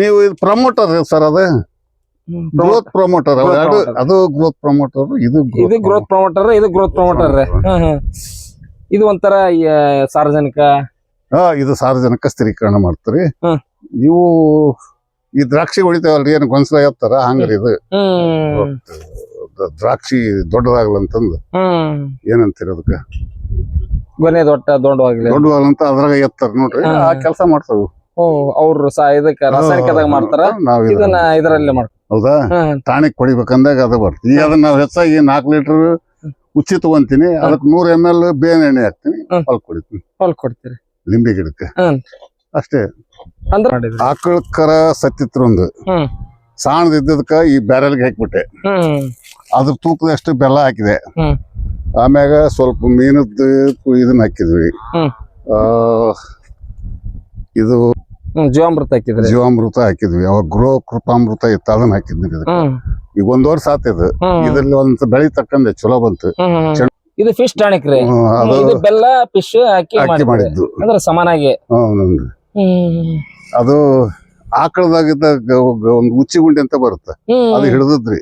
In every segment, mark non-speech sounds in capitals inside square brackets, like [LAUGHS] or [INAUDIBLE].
ನೀವು ಇದು promoter sir ಅದು? ಗ್ರೋತ್ ಪ್ರಮೋಟರ್ ಅದು ಗ್ರೋತ್ ಪ್ರಮೋಟರ್ ಇದು ಇದು ಗ್ರೋತ್ ಪ್ರಮೋಟರ್ ಇದು ಗ್ರೋತ್ ಪ್ರಮೋಟರ್ ಇದು ಒಂಥರ ಸಾರ್ವಜನಿಕ? ಹಾ ಇದು ಸಾರ್ವಜನಿಕ ಸ್ಥಿರೀಕರಣ ಮಾಡ್ತಾರೆ. ಇವು ಈ ದ್ರಾಕ್ಷಿ ಹೊಡಿತಾವಲ್ರಿ ಏನ್ ಗೊಂದಲ ಹೇಳ್ತಾರ ಹಂಗ್ರಿ ಇದು. ದ್ರಾಕ್ಷಿ ದೊಡ್ಡದಾಗ್ಲಂತಂದು ಏನಂತೀರ ಅದಕ್ಕ? ಗೊನೆ ದೊಡ್ಡ ದೊಡ್ಡವಾಗ್ಲಿ. ದೊಡ್ಡವಾಗ್ಲಂತ ಅದ್ರಾಗ ಎತ್ತಾರ ನೋಡ್ರಿ. ಆ ಕೆಲಸ ಮಾಡ್ತಾವ. ಅವ್ರು ಇದಕ್ಕ ರಾಸಾಯನಿಕದಾಗ ಮಾಡ್ತಾರ. ನಾವ್ ಇದನ್ನ- ಇದನ್ನ ಇದರಲ್ಲಿ ಮಾಡ್ತಾರೆ ಹೌದಾ? ಹ್ಮ್. ಟಾಣಿಕ್ ಹೊಡಿಬೇಕಂದಾಗ ಅದು ಬರ್ತದೆ. ಈಗ ಅದನ್ನ ನಾವು ಹೆಚ್ಚಾಗಿ ನಾಲ್ಕು ಲೀಟರ್ ಉಚ್ಚಿ ತಗೊಂತೀನಿ. ಅದಕ್ಕೆ ನೂರ್ ಎಂ ಎಲ್ ಬೇವಿನ ಎಣ್ಣೆ ಹಾಕ್ತೀನಿ. ಹ್ಮ್. ಹಾಲ್ ಕುಡಿತೀನಿ. ಹೊಲ್ ಕೊಡ್ತೀರಿ. ಲಿಂಬೆ ಗಿಡಕ್ಕೆ. ಹ್ಮ್. ಅಷ್ಟೇ. ಅಂದ್ರ ಮಾಡಿದ್ರಿ. ಆಕಳ ಕರ ಸತ್ತಿತ್ರ ಒಂದು ಹ್ಮ್ ಸಾಣದಿದ್ದದಕ್ಕ ಈ ಬ್ಯಾರಲ್ಗೆ ಹಾಕ್ಬಿಟ್ಟೆ. ಹ್ಮ್. ಅದ್ರ ತೂಕದಷ್ಟು ಬೆಲ್ಲ ಹಾಕಿದೆ. ಹ್ಮ್. ಆಮ್ಯಾಗ ಸ್ವಲ್ಪ ಮೀನದ್ದು ಇದನ್ನ ಹಾಕಿದ್ವಿ. ಹ್ಮ್. ಆ, ಇದು ಜೀವಾಮೃತ ಹಾಕಿದ್ರೆ. ಜೀವಾಮೃತ ಹಾಕಿದ್ವಿ. ಅವಾಗ ಗೃಹ ಕೃಪಾಮೃತ ಇತ್ತು ಅದನ್ನ ಹಾಕಿದ್ವಿ ಇದಕ್ಕೆ ಈಗ ಒಂದ್ ವರ್ಷ ಆತಿದ್ ಇದ್ರಲ್ಲಿ ಒಂದ್ ಬೆಳಿ ತಕ್ಕಂದೆ ಚಲೋ ಬಂತು. ಇದು ಫಿಶ್ ಟಾಣಿಕ್ರಿ ಇದು ಬೆಲ್ಲ ಫಿಶ್ ಹಾಕಿ ಹಾಕಿ ಮಾಡಿದ್ದು. ಅಂದ್ರೆ ಸಮಾನಾಗಿ. ಅದು ಆಕಳದಾಗಿದ್ದ ಒಂದು ಉಚ್ಚಿ ಗುಂಡಿ ಅಂತ ಬರುತ್ತೆ. ಅದು ಹಿಡಿದ್ರಿ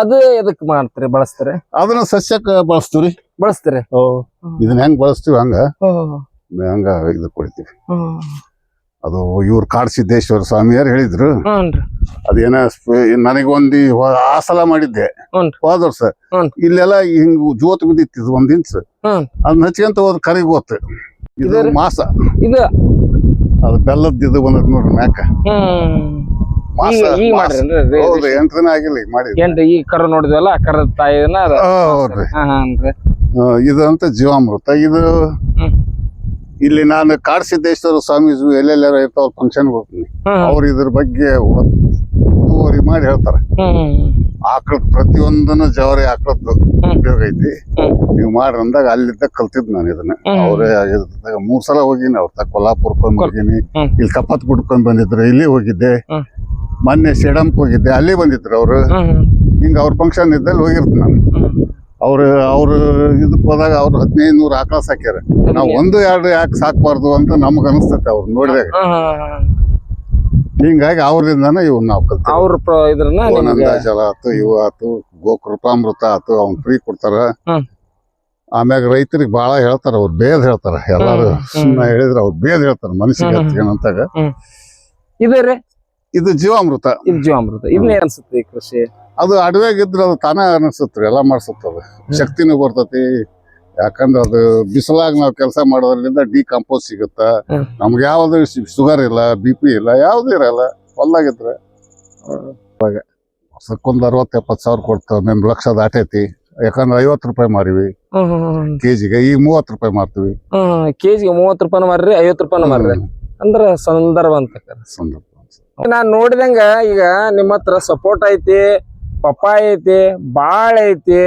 ಅದು ಎದಕ್ ಮಾಡ್ತೀರಿ? ಬಳಸ್ತಾರೆ? ಅದನ್ನ ಸಸ್ಯಕ್ಕೆ ಬಳಸ್ತೀವಿ ಬಳಸ್ತೀರಿ? ಇದನ್ನ ಹೆಂಗ್ ಬಳಸ್ತೀವಿ ಹಂಗ? ಹಂಗ ಇದು ಕೊಡ್ತೀವಿ. ಅದು ಇವ್ರು ಕಾಡ್ ಸಿದ್ದೇಶ್ವರ ಸ್ವಾಮಿಯರು ಹೇಳಿದ್ರು. ಹ್ಞೂನ್ರಿ ಅದೇನ ನನಗೊಂದು ಆ ಸಲ ಮಾಡಿದ್ದೆ. ಹ್ಞೂನ್ರಿ. ಸರ್ ವರ್ಷ ಹ್ಞೂನ್ರಿ. ಇಲ್ಲೆಲ್ಲ ಹಿಂಗ್ ಜೋತ್ ಬಿದ್ದಿತ್ತು ಒಂದ್ ಇಂಚ್ ಹ್ಮ್. ಅದನ್ನ ಹಚ್ಕೊಂತ ಹೋದ್ ಕರಿಗ್ ಹೋತ್. ಇದು ಮಾಸ. ಇದು ಅದು ಬೆಲ್ಲದ ಇದು ಬಂದದ್ ನೋಡ್ರಿ ಮ್ಯಾಕ. ಹ್ಮ್. ಮಾಸ. ಈಗ ಈಗ ಮಾಸ. ಮಾಡ್ರಿ ಹೌದು ಎಂಟು ದಿನ ಆಗಿಲ್ಲ ಈಗ ಮಾಡಿ ಏನ್ರಿ ಈ ಕರು ನೋಡಿದ್ವಲ್ಲ ಆ ಕರದ ತಾಯಿನ ಅದ ಹೌದ್ರಿ. ಹಾ ಹಾನ್ರಿ. ಆ, ಇದು ಅಂತ ಜೀವಾಮೃತ. ಇದು. ಇಲ್ಲಿ ನಾನು ಕಾಡ್ ಸಿದ್ದೇಶ್ವರ ಸ್ವಾಮೀಜಿ ಎಲ್ಲೆಲ್ಲಾರ ಇರ್ತಾವ ಫಂಕ್ಷನ್ ಹೋಗ್ತೀನಿ. ಅವ್ರ ಇದ್ರ ಬಗ್ಗೆ ಒತ್ತುವರಿ ಮಾಡಿ ಹೇಳ್ತಾರೆ. ಆಕಳ ಪ್ರತಿಯೊಂದನ್ನು ಜವರಿ ಆಕಳದ್ದು ಉಪಯೋಗ ಐತಿ. ನೀವು ಮಾಡ್ರಿ ಅಂದಾಗ ಅಲ್ಲಿದ್ದ ಕಲ್ತಿದ್ ನಾನು ಇದನ್ನ. ಅವರೇ ಆಗಿದ್ದಾಗ ಮೂರ್ ಸಲ ಹೋಗಿನಿ ಅವ್ರ ತ ಕೊಲ್ಲಾಪುರ್ ಕೊಂಡ್ ಹೋಗಿನಿ ಇಲ್ಲಿ ಕಪ್ಪತ್ ಗುಡ್ಕೊಂಡ್ ಬಂದಿದ್ರು ಇಲ್ಲಿ ಹೋಗಿದ್ದೆ. ಮೊನ್ನೆ ಸಿಡಂಪ್ ಹೋಗಿದ್ದೆ ಅಲ್ಲಿ ಬಂದಿದ್ರು ಅವ್ರು. ಹಿಂಗ ಅವ್ರ ಫಂಕ್ಷನ್ ಇದ್ದಲ್ಲಿ ಹೋಗಿರ್ತೀನಿ ನಾನು. ಅವ್ರು ಅವ್ರ ಇದಕ್ ಹೋದಾಗ ಅವ್ರು ಹದಿನೈದು ನೂರು ಆಕಳ ಸಾಕ್ಯಾರ. ನಾವು ಒಂದು ಎರಡು ಯಾಕೆ ಸಾಕ್ಬಾರ್ದು ಅಂತ ನಮ್ಗೆ ಅನಿಸ್ತೈತೆ ಅವ್ರು ನೋಡಿದಾಗ. ಹಿಂಗಾಗಿ ಅವ್ರಿಂದಾನ ಇವ್ ನಾವ್ ಕಲ್ತೀವಿ. ಅವ್ರ ಇದ್ರನ್ನ ಆನಂದ ಜಲ ಆತು ಇವು ಆತು ಗೋಕೃಪಾಮೃತ ಆತು ಅವ್ನ್ ಫ್ರೀ ಕೊಡ್ತಾರ. ಆಮ್ಯಾಗ ರೈತರಿಗೆ ಬಹಳ ಹೇಳ್ತಾರ ಅವ್ರು ಬೇದ್ ಹೇಳ್ತಾರ. ಎಲ್ಲಾರು. ಸುಮ್ಮನೆ ಹೇಳಿದ್ರ ಅವ್ರು ಬೇದ್ ಹೇಳ್ತಾರ ಮನಸ್ಸಿಗೆ ಏನಂತಾಗ ಇದೇ ಇದು ಜೀವಾಮೃತ. ಇದು ಜೀವಾಮೃತ. ಇದನ್ನ ಅನ್ಸುತ್ತೆ ಕೃಷಿ? ಅದು ಅಡವ್ಯಾಗ ಇದ್ರ ಅದು ತಾನ ಎಲ್ಲ ಎಲ್ಲಾ ಮಾಡಿಸುತ್ತದೆ. ಶಕ್ತಿನೂ ಬರ್ತತಿ. ಯಾಕಂದ್ರೆ ಅದು ಬಿಸಿಲಾಗ ನಾವು ಕೆಲಸ ಮಾಡೋದ್ರಿಂದ ಡಿಕಂಪೋಸ್ ಸಿಗುತ್ತ ಹ್ಮ್. ನಮ್ಗೆ ಯಾವ್ದು ಶುಗರ್ ಇಲ್ಲ ಬಿ ಪಿ ಇಲ್ಲ ಯಾವ್ದು ಇರಲ್ಲ ಹೊಲ್ದಾಗಿದ್ರೆ ಸಕ್ಕೊಂದು ಅರವತ್ ಎಪ್ಪತ್ ಸಾವಿರ ಕೊಡ್ತೇವೆ ನಿಮ್ ಲಕ್ಷ ದಾಟೈತಿ. ಯಾಕಂದ್ರೆ ಐವತ್ ರೂಪಾಯಿ ಮಾರಿವಿ. ಕೆಜಿಗೆ ಈಗ ಮೂವತ್ತು ರೂಪಾಯಿ ಮಾರ್ತೀವಿ. ಕೆಜಿಗೆ ಮೂವತ್ ರೂಪಾಯಿ ಮಾರ್ರಿ ಐವತ್ತು ರೂಪಾಯಿ ಮಾರ್ರಿ. ಅಂದ್ರ ಸಂದರ್ಭ ಅಂತ. ಸಂದರ್ಭ. ನಾನ್ ನೋಡಿದಂಗ ಈಗ ನಿಮ್ಮ ಹತ್ರ ಸಪೋರ್ಟ್ ಐತಿ ಪಪ್ಪಾಯ ಐತಿ ಬಾಳೆ ಐತಿ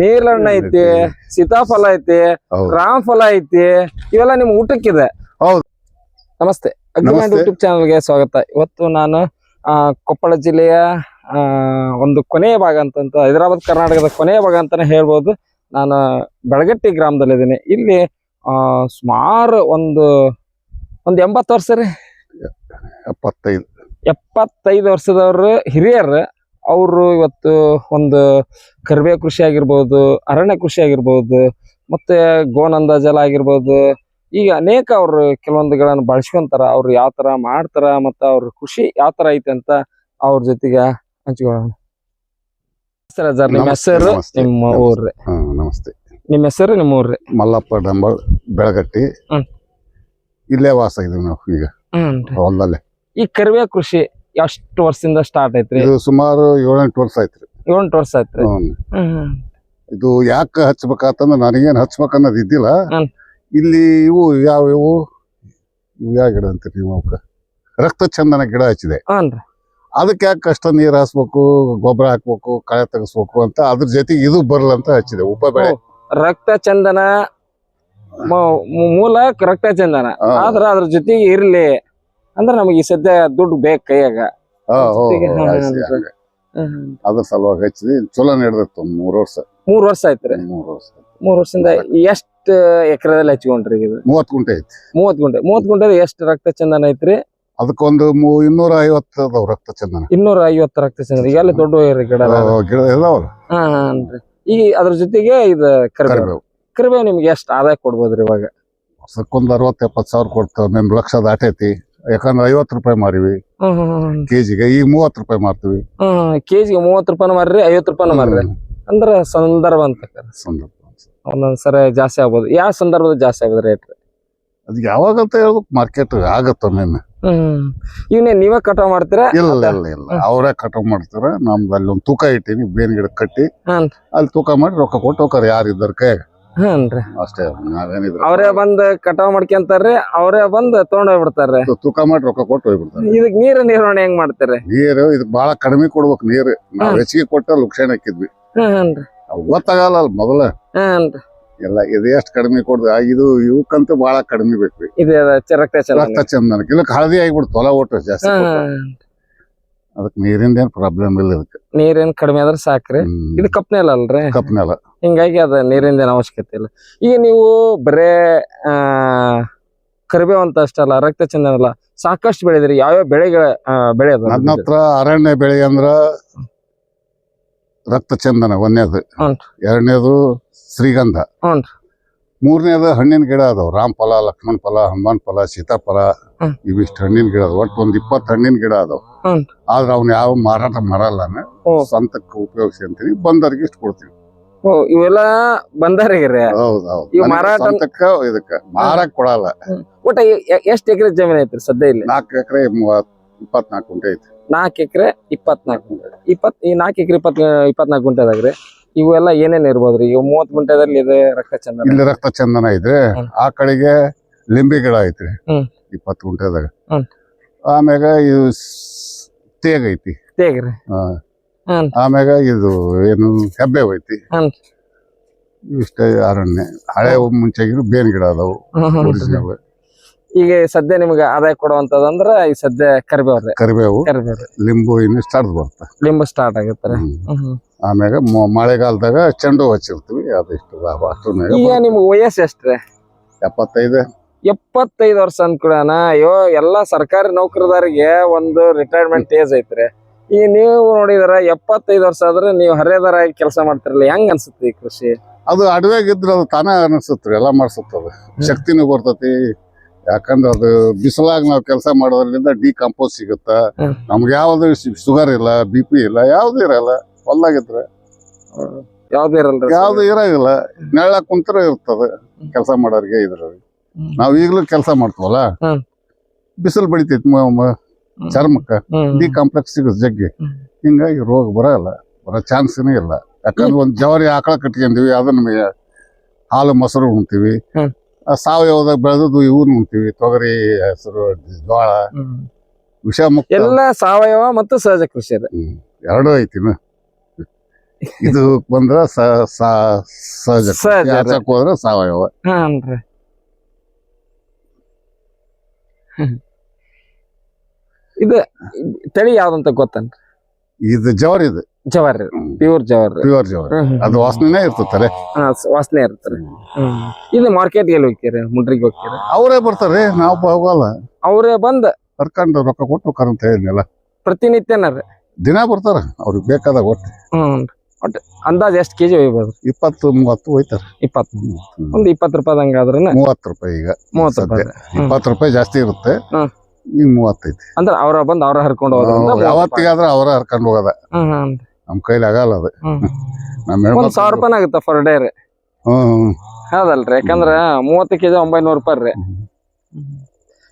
ನೀರ್ಲಣ್ಣ ಐತಿ ಸೀತಾಫಲ ಐತಿ ರಾಮಫಲ ಐತಿ ಇವೆಲ್ಲ ನಿಮ್ ಊಟಕ್ಕಿದೆ. ಹೌದು. ನಮಸ್ತೆ. ಅಗ್ರಿಮೆಂಟ್ ಯೂಟ್ಯೂಬ್ ಚಾನಲ್ಗೆ ಸ್ವಾಗತ. ಇವತ್ತು ನಾನು ಆ, ಕೊಪ್ಪಳ ಜಿಲ್ಲೆಯ ಒಂದು ಕೊನೆಯ ಭಾಗ ಅಂತಂತ ಹೈದರಾಬಾದ್ ಕರ್ನಾಟಕದ ಕೊನೆಯ ಭಾಗ ಅಂತಾನೆ ಹೇಳ್ಬೋದು. ನಾನು ಬೆಳಗಟ್ಟಿ ಗ್ರಾಮದಲ್ಲಿದ್ದೀನಿ. ಇಲ್ಲಿ ಆ, ಸುಮಾರು ಒಂದು ಒಂದು ಎಂಬತ್ತು ವರ್ಷ ರೀ. ಎಪ್ಪತ್ತೈದು. ಎಪ್ಪತ್ತೈದು ವರ್ಷದವರು ಹಿರಿಯರು. ಅವರು ಇವತ್ತು ಒಂದು ಕರಿಬೇವ ಕೃಷಿ ಆಗಿರ್ಬೋದು ಅರಣ್ಯ ಕೃಷಿ ಆಗಿರ್ಬೋದು ಮತ್ತೆ ಗೋನಂದ ಜಲ ಆಗಿರ್ಬೋದು ಈಗ ಅನೇಕ ಅವರು ಕೆಲವೊಂದುಗಳನ್ನು ಬಳಸ್ಕೊಂತಾರ ಅವ್ರು ಯಾವ ತರ ಮಾಡ್ತಾರ ಮತ್ತು ಅವ್ರ ಕೃಷಿ ಯಾವ ತರ ಐತೆ ಅಂತ ಅವ್ರ ಜೊತೆಗೆ ಹಂಚ್ಕೊಳ್ಳೋಣ. ಸರ್ ನಿಮ್ಮ ಹೆಸರು? ನಿಮ್ಮ. ಊರ್ರಿ? ನಮಸ್ತೆ. ನಿಮ್ಮ ಹೆಸರು ನಿಮ್ಮ ಊರ್ರಿ? ಮಲ್ಲಪ್ಪ ಡಂಬಳ್ ಬೆಳಗಟ್ಟಿ. ಇಲ್ಲೇ ವಾಸ ಇದೀವಿ ನಾವು ಈಗ. ಹೊಲದಲ್ಲೇ. ಈ ಕರಿಬೇ ಕೃಷಿ ಎಷ್ಟು ವರ್ಷದಿಂದ ಸ್ಟಾರ್ಟ್ ಐತ್ರಿ. ಇದು ಸುಮಾರು ಏಳೆಂಟು ವರ್ಷ ಐತ್ರಿ ಏಳೆಂಟು ವರ್ಷ ಹ್ಮ್. ಹ್ಮ್ ಇದು ಯಾಕೆ ಹಚ್ಬೇಕಂತಂದ್ರೆ ನನಗೇನು ಹಚ್ಬೇಕನ್ನೋದು ಇದ್ದಿಲ್ಲ. ಹ್ಮ್. ಇಲ್ಲಿ ಇವು ಯಾವ ಇವು? ಇವು ಯಾವ ಗಿಡ ಅಂತೀರಿ ನೀವು ಅವಕ್ಕ? ರಕ್ತ ಚಂದನ ಗಿಡ ಹಚ್ಚಿದೆ. ಅದಕ್ಕೆ ಯಾಕೆ ಕಷ್ಟ ನೀರು ಹಾಸ್ಬೇಕು ಗೊಬ್ಬರ ಹಾಕ್ಬೇಕು ಕಳೆ ತೆಗಿಸ್ಬೇಕು ಅಂತ ಅದ್ರ ಜೊತೆಗೆ ಇದು ಬರಲ್ಲ ಅಂತ ಹಚ್ಚಿದೆ ಉಪ ಬೆಳೆ. ರಕ್ತ ಚಂದನ ಮ- ಮೂ- ಮೂಲ ರಕ್ತ ಚಂದನ ಹಾ. ಆದ್ರ ಅದ್ರ ಜೊತೆಗೆ ಇರ್ಲಿ. ಅಂದ್ರೆ ನಮಗೆ ಈ ಸದ್ಯ ದುಡ್ಡು ಬೇಕು ಕೈಯಾಗ. ಅದ್ರ ಸಲುವಾಗಿ ಹಚ್ಚಿದೆ. ಚಲೋ ನಡೆದಿತ್ತು ಮೂರ್ ವರ್ಷ. ಮೂರ್ ವರ್ಷ ಆಯ್ತ್ರಿ. ಮೂರ್ ವರ್ಷ ಮೂರ್ ವರ್ಷದಿಂದ ಎಷ್ಟ್ ಎಕರೆದಲ್ಲಿ ಹಚ್ಕೊಂಡ್ರಿ ಇದು ಮೂವತ್ ಗುಂಟೆ ಐತಿ. ಮೂವತ್ ಗುಂಟೆ. ಮೂವತ್ ಗುಂಟೆ ಎಷ್ಟ್ ರಕ್ತ ಚಂದನ ಐತ್ರಿ? ಅದಕ್ಕೊಂದು ಇನ್ನೂರ ಐವತ್ತು ಅದಾವ ರಕ್ತ ಚಂದನ ಇನ್ನೂರ ಐವತ್ತು ರಕ್ತ ಚಂದನ ಈಗ ಎಲ್ಲ ದೊಡ್ಡ ಗಿಡ ಗಿಡ ಇದಾವಲ್ಲ? ಹಾ ಹಾನ್ರಿ ಈ ಅದ್ರ ಜೊತೆಗೆ ಇದು ಕರಿಬೇವು. ಕರಿಬೇವು. ಕರಿಬೇವು ನಿಮ್ಗೆ ಎಷ್ಟು ಆದಾಯ ಕೊಡ್ಬೋದ್ರಿ ಇವಾಗ? ವರ್ಷಕ್ಕೊಂದು ಅರವತ್ತು ಎಪ್ಪತ್ತು ಸಾವಿರ ಕೊಡ್ತಾವ. ನಿಮ್ ಲಕ್ಷ ದಾಟೈತಿ. ಯಾಕಂದ್ರೆ ಐವತ್ತು ರೂಪಾಯಿ ಮಾರಿವಿ. ಕೆಜಿಗೆ ಈಗ ಮೂವತ್ತು ರೂಪಾಯಿ ಮಾರ್ತೀವಿ. ಹ್ಮ್ ಕೆಜಿಗೆ ಮೂವತ್ ರೂಪಾಯಿ ಮಾರ್ರಿ ಐವತ್ತು ರೂಪಾಯಿ ಮಾರ್ರಿ. ಅಂದ್ರೆ ಸಂದರ್ಭ ಅಂತ ಸಂದರ್ಭ ಒಂದೊಂದ್ ಸರಿ ಜಾಸ್ತಿ ಆಗ್ಬೋದು. ಯಾವ ಸಂದರ್ಭದ ಜಾಸ್ತಿ ಆಗುದ ರೇಟ್ ಯಾವಾಗ ಅಂತ ಹೇಳ್ಬೇಕು ಮಾರ್ಕೆಟ್ ಆಗತ್ತ ಹ್ಮ್ ಇವನ್ನೇ ನೀವೇ ಕಟಾವ್ ಮಾಡ್ತೀರಾ? ಇಲ್ಲ ಅದ- ಇಲ್ಲ ಇಲ್ಲ. ಅವರೇ ಕಟಾವ್ ಮಾಡ್ತಾರ. ನಮ್ದು ಅಲ್ಲಿ ಒಂದು ತೂಕ ಇಟ್ಟಿನಿ ಬೇನ್ ಗಿಡ ಕಟ್ಟಿ. ಅಲ್ಲಿ ತೂಕ ಮಾಡಿ ರೊಕ್ಕ ಕೊಟ್ಟು ಹೋಗ್ತಾರೆ. ಯಾರು ಕೈ. ಕೈಯಾಗ ಹಾನ್ರಿ ಅಷ್ಟೇ ನಾವೇನಿದ್ರ ಅವರೇ ಬಂದ್ ಕಟಾವ್ ಮಾಡ್ಕೊಂತಾರ್ರಿ ಅವರೇ ಬಂದ್ ತಗೊಂಡ್ ಹೋಗ್ಬಿಡ್ತಾರ್ರಿ. ತೂಕ ಮಾಡಿ ರೊಕ್ಕ ಕೊಟ್ಟು ಹೋಗ್ಬಿಡ್ತಾರೆ. ಇದಕ್ ನೀರ್ ನಿರ್ವಹಣೆ ಹೆಂಗ್ ಮಾಡ್ತೀರಿ? ನೀರು ಇದು ಬಹಳ ಕಡಿಮೆ ಕೊಡ್ಬೇಕು ನೀರು. ನಾವ್ ಹ್ಮ್. ಹೆಚ್ಚಿಗೆ ಕೊಟ್ಟ ಲುಕ್ಷಣ ಹಾಕಿದ್ವಿ. ಅವ್ ಗೊತ್ತಾಗಲ್ಲ ಅಲ್ಲ ಮೊದಲ. ಎಲ್ಲ ಇದು ಎಷ್ಟು ಕಡಿಮೆ ಕೊಡ್ದು ಇದು ಇವಕ್ಕಂತೂ ಬಹಳ ಕಡಿಮೆ ಬೇಕ್ರಿ ಇದು ರಕ್ತ ಚಂದನ. ರಕ್ತ ಚಂದನಕ್ಕೆ. ಇಲ್ಲ ಹಳದಿ ಆಗ್ಬಿಡ್ತು ಹೊಲ ಒಟ್ಟು ಜಾಸ್ತಿ ಕೊಟ್ರೆ. ಅದಕ್ಕೆ ನೀರಿಂದ ಏನ್ ಪ್ರಾಬ್ಲಮ್ ಇಲ್ಲ ಇದಕ್ಕೆ. ನೀರೇನ್ ಕಡಿಮೆ ಆದ್ರೆ ಸಾಕ್ರಿ. ಇದು ಕಪ್ನೆಲ್ಲ ಅಲ್ರಿ? ಕಪ್ ನೆಲ. ಹಿಂಗಾಗಿ ಅದ ನೀರಿಂದ ಏನ್ ಅವಶ್ಯಕತೆ ಇಲ್ಲ. ಈಗ ನೀವು ಬರೇ ಆ ಕರಿಬೇವು ಅಂತ ಅಷ್ಟಲ್ಲ ರಕ್ತ ಚಂದನ ಅಲ್ಲ ಸಾಕಷ್ಟು ಬೆಳೆದಿರಿ. ಯಾವ್ಯಾವ ಬೆಳೆಗಳ ಆ, ಬೆಳೆ ನನ್ನ ಹತ್ರ ಅರಣ್ಯ ಬೆಳೆ ಅಂದ್ರ ರಕ್ತ ಚಂದನ ಒಂದನೇದು. ಹ್ಞೂನ್ರಿ. ಎರಡನೇದು ಶ್ರೀಗಂಧ. ಹ್ಞೂನ್ರಿ. ಮೂರನೇದು ಹಣ್ಣಿನ ಗಿಡ ಅದಾವ. ರಾಮ್ ಫಲ ಲಕ್ಷ್ಮಣ ಫಲ ಹನುಮಾನ್ ಫಲ ಸೀತಾಫಲ. ಇವಿಷ್ಟು ಹಣ್ಣಿನ ಗಿಡ ಅದಾವ. ಒಟ್ಟು ಒಂದ್ ಇಪ್ಪತ್ತು ಹಣ್ಣಿನ ಗಿಡ ಅದಾವ. ಆದ್ರ ಅವ್ನ ಯಾವ ಮಾರಾಟ ಮಾಡಲ್ಲ ಸಂತಕ್ಕ. ಸ್ವಂತಕ್ಕೆ ಉಪಯೋಗಿಸಿ ಅಂತೀನಿ. ಬಂದವ್ರಿಗೆ ಇಷ್ಟು ಕೊಡ್ತೀನಿ ಓ ಇವೆಲ್ಲ ಬಂದಾರಿಗ್ರಿ ಹೌದು ಹೌದು. ಇವ್ ನನಗೆ ಮಾರಾಟ- ಸ್ವಂತಕ್ಕ ಇದಕ್ಕ ಮಾರಕ್ ಕೊಡಲ್ಲ. ಒಟ್ಟ ಎಷ್ಟ್ ಎಕರೆ ಜಮೀನ್ ಐತ್ರಿ ಸದ್ಯ ಇಲ್ಲಿ? ನಾಲ್ಕು ಎಕರೆ ಇಪ್ಪತ್ನಾಲ್ಕು ಗುಂಟೆ ಐತಿ. ನಾಲ್ಕು ಎಕರೆ ಇಪ್ಪತ್ನಾಲ್ಕು ಗುಂಟೆ. ಇಪ್ಪತ್ ಈ ನಾಲ್ಕು ಎಕರೆ ಇಪ್ಪತ್ ಇಪ್ಪತ್ನಾಲ್ಕು ಗುಂಟೆದಾಗ್ರಿ ಇವೆಲ್ಲ ಏನೇನ್ ಇರ್ಬೋದ್ರಿ ಇವ್ ಮೂವತ್ ಗುಂಟೆದಲ್ಲಿ ಇದೆ ರಕ್ತ ಚಂದನ ಇಲ್ಲಿ ರಕ್ತ ಚಂದನ ಐತ್ರಿ. ಹ್ಮ್. ಆ ಕಡೆಗೆ ಲಿಂಬೆ ಗಿಡ ಐತ್ರಿ. ಹ್ಮ್. ಇಪ್ಪತ್ತು ಗುಂಟೆದಾಗ ಆಮೇಲೆ ಆಮ್ಯಾಗ ಇದು ಸ್- ತೇಗ್ ಐತಿ. ತೇಗ್ರಿ ಆ. ಆಮೇಲೆ ಆಮ್ಯಾಗ ಇದು ಏನು ಹೆಬ್ಬೆ ಐತಿ ಹ್ಮ್. ಇಷ್ಟೇ ಅರಣ್ಯ. ಹಳೆ ಮುಂಚೆಗಿರು ಬೇನ್ ಗಿಡ ಅದಾವು ಒರಿಜಿನಲ್ ಈಗ ಸದ್ಯ ನಿಮ್ಗೆ ಆದಾಯ ಕೊಡುವಂತದಂದ್ರ ಈ ಸದ್ಯ ಕರಿಬೇವ್ರಿ. ಕರಿಬೇವು. ಕರಿಬೇವ್ರಿ. ಲಿಂಬು ಇನ್ನು ಸ್ಟಾರ್ಟ್ ಬರುತ್ತೆ. ಲಿಂಬು ಸ್ಟಾರ್ಟ್ ಆಗತ್ತಾರೆ ಹ್ಮ್. ಆಮ್ಯಾಗ ಮ- ಮಳೆಗಾಲದಾಗ ಚೆಂಡು ಹೂ ಹಚ್ಚಿರ್ತೀವಿ. ಅದಿಷ್ಟು ಲಾಭ. ಅಷ್ಟು ಈಗ ನಿಮ್ಗೆ ವಯಸ್ಸು ಎಷ್ಟ್ರಿ? ಎಪ್ಪತ್ತೈದು. ಎಪ್ಪತ್ತೈದು ವರ್ಷ ಅಂದ್ಕೊಳಣ ಅಯ್ಯೋ ಎಲ್ಲಾ ಸರ್ಕಾರಿ ನೌಕರದಾರಿಗೆ ಒಂದು ರಿಟೈರ್ಮೆಂಟ್ ಏಜ್ ಐತ್ರಿ. ಈ ನೀವು ನೋಡಿದ್ರ ಎಪ್ಪತ್ತೈದು ವರ್ಷ ಆದ್ರೆ ನೀವು ಹರಿಯದರಾಗಿ ಕೆಲಸ ಮಾಡ್ತಿರಲ್ಲ ಹೆಂಗ್ ಅನ್ಸುತ್ತೆ ಈ ಕೃಷಿ? ಅದು ಅಡವ್ಯಾಗ ಇದ್ರೆ ಅದು ತಾನ ಅನಿಸುತ್ತೆ ಎಲ್ಲ ಮಾಡಿಸುತ್ತದೆ ಶಕ್ತಿನೂ ಬರ್ತತಿ. ಯಾಕಂದ್ರೆ ಅದು ಬಿಸಿಲಾಗ ನಾವು ಕೆಲಸ ಮಾಡೋದ್ರಿಂದ ಡಿಕಂಪೋಸ್ ಸಿಗುತ್ತ. ನಮ್ಗೆ ಯಾವ್ದು ಶುಗರ್ ಇಲ್ಲ ಬಿ ಪಿ ಇಲ್ಲ ಯಾವ್ದು ಇರಲ್ಲ. ಹೊಲ್ದಾಗಿದ್ರೆ. ಯಾವ್ದು ಇರಲ್ಲ ಯಾವ್ದು ಇರಂಗಿಲ್ಲ ನೆಳ್ಳ ಕುಂತ್ರ ಇರ್ತದೆ. ಕೆಲಸ ಮಾಡೋರಿಗೆ ಇದ್ರ ಹ್ಮ್. ನಾವ್ ಈಗಲೂ ಕೆಲಸ ಮಾಡ್ತೀವಲ್ಲ. ಬಿಸಿಲು ಬೆಳಿತೈತಿ ಚರ್ಮಕ್ಕ. ಡಿ ಕಾಂಪ್ಲೆಕ್ಸ್ ಸಿಗುತ್ತೆ ಜಗ್ಗಿ. ಹಿಂಗಾಗಿ ರೋಗ ಬರಲ್ಲ ಬರೋ ಚಾನ್ಸ್ನೇ ಇಲ್ಲ. ಯಾಕಂದ್ರೆ ಒಂದು ಜವರಿ ಆಕಳ ಕಟ್ಕೊಂತೀವಿ ಅದನ್ನ ಮೇ- ಹಾಲು ಮೊಸರು ಉಣ್ತೀವಿ. ಆ ಸಾವಯವದಾಗ ಬೆಳೆದದ್ದು ಇವನ್ ಉಣ್ತೀವಿ. ತೊಗರಿ ಹೆಸರು ಜೋಳ. ವಿಷ ಮುಕ್ತ. ಎಲ್ಲ ಸಾವಯವ ಮತ್ತು ಸಹಜ ಕೃಷಿ. ಎರಡೂ ಐತಿ ಇದು ಬಂದ್ರ ಸಹಜ ಹೋದ್ರ ಸಾವಯವ ಹಾನ್ರಿ [LAUGHS] ಇದು ತಳಿ ಯಾವ್ದಂತ ಗೊತ್ತನ್ ಇದು ಜವರ್ ಇದು. ಜವಾರಿ ಪ್ಯೂರ್ ಜವಾರಿ ಪ್ಯೂರ್ ಜವರ್. ಅದು ವಾಸನೆ ಇರ್ತದೆ ವಾಸನೆ ಇರ್ತಾರೆ ಇದು ಮಾರ್ಕೆಟ್ ಎಲ್ಲಿ ಹೋಗ್ತೀರಿ ಮುಂಡ್ರಿಗೆ ಹೋಗ್ತೀರಿ ಅವರೇ ಬರ್ತಾರೆ ನಾವು ಹೋಗಲ್ಲ. ಅವರೇ ಬಂದ ಕರ್ಕೊಂಡು ರೊಕ್ಕ ಕೊಟ್ಟು ಹೋಗ್ತಾರ ಅಂತ ಹೇಳಿದ್ನಲ್ಲ ಪ್ರತಿನಿತ್ಯನ ರೀ. ದಿನ ಬರ್ತಾರ ಅವ್ರಿಗೆ ಬೇಕಾದಾಗ ಒಟ್ಟು. ಹ್ಮ್. ಒಟ್ಟು ಅಂದಾಜ್ ಎಷ್ಟು ಕೆಜಿ ಒಯ್ಬೋದು? ಇಪ್ಪತ್ತು ಮೂವತ್ತು ಹೋಯ್ತಾರೆ ಇಪ್ಪತ್ತು ಒಂದು ಇಪ್ಪತ್ತು ರೂಪಾಯಿ ಹಂಗಾದ್ರೆ ಮೂವತ್ತು ರೂಪಾಯಿ ಈಗ ಮೂವತ್ತು ರೂಪಾಯಿ ಇಪ್ಪತ್ತು ರೂಪಾಯಿ ಜಾಸ್ತಿ ಇರುತ್ತೆ. ಈಗ ಮೂವತ್ತೈತಿ ಅಂದ್ರೆ ಅವ್ರ ಬಂದ್ ಅವ್ರ ಹರ್ಕೊಂಡು ರೂಪಾಯಿ. ಯಾವತ್ತಿಗಾದ್ರೆ ಅವರ ಹರ್ಕೊಂಡು ಹೋಗೋದ. ನಮ್ಮ ಕೈಲಿ ಆಗಲ್ಲ ಅದು. ನಮ್ಮ ಒಂದ್ ಸಾವಿರ ರೂಪಾಯಿ ಆಗುತ್ತೆ ಫರ್ ಡೇ ರೀ. ಹೌದಲ್ರಿ ಯಾಕಂದ್ರೆ ಮೂವತ್ತು ಕೆಜಿ ಒಂಬೈನೂರು ರೂಪಾಯಿ ರೀ.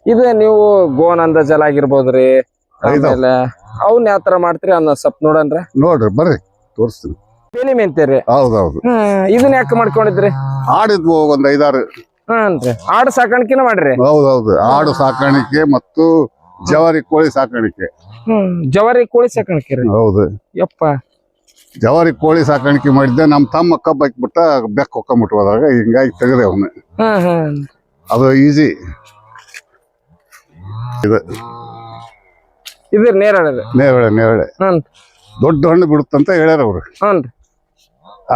ಇದು ನೀವು ಗೋನಂದ ಜಲ ಆಗಿರ್ಬೋದ್ರಿ ಅವ್ನ ಯಾವ ತರ ಮಾಡ್ತೀರಿ ಅನ್ನೋ ಸ್ವಲ್ಪ ನೋಡನ್ರಿ. ನೋಡ್ರಿ ಬರ್ರಿ. ತೋರಿಸ್ತೀನಿ. ಬೇಲಿ ಮೆಂತೀರಿ? ಹೌದೌದು. ಇದನ್ನ ಯಾಕೆ ಮಾಡ್ಕೊಂಡಿದ್ರಿ? ಆಡಿದ್ವು ಒಂದ್ ಐದಾರು. ಹಾನ್ರಿ ಆಡು ಸಾಕಾಣಿಕೆನ ಮಾಡ್ರಿ? ಹೌದೌದು ಆಡು ಸಾಕಾಣಿಕೆ ಮತ್ತು ಜವಾರಿ ಕೋಳಿ ಸಾಕಾಣಿಕೆ. ಹ್ಮ್ ಜವಾರಿ ಕೋಳಿ ಸಾಕಾಣಿಕೆ ರೀ. ಹೌದು. ಯಪ್ಪ. ಜವಾರಿ ಕೋಳಿ ಸಾಕಾಣಿಕೆ ಮಾಡಿದ್ದೆ ನಮ್ಮ ತಮ್ಮ ಕಬ್ಬ್ ಹಾಕ್ಬಿಟ್ಟ ಬೆಕ್ಕ ಹೋದಾಗ ಹಿಂಗಾಗಿ ತೆಗೆದೆ ಅವನು. ಹ್ಮ್ ಹ್ಮ್. ಅದು ಈಸಿ. ಇದು. ಇದು ನೇರಳೆ ನೇರಳೆ ನೇರಳೆ. ಹ್ಮ್. ದೊಡ್ಡ ಹಣ್ಣು ಬಿಡುತ್ತಂತ ಹೇಳ್ಯಾರ ಅವ್ರು. ಅದಕ್ಕ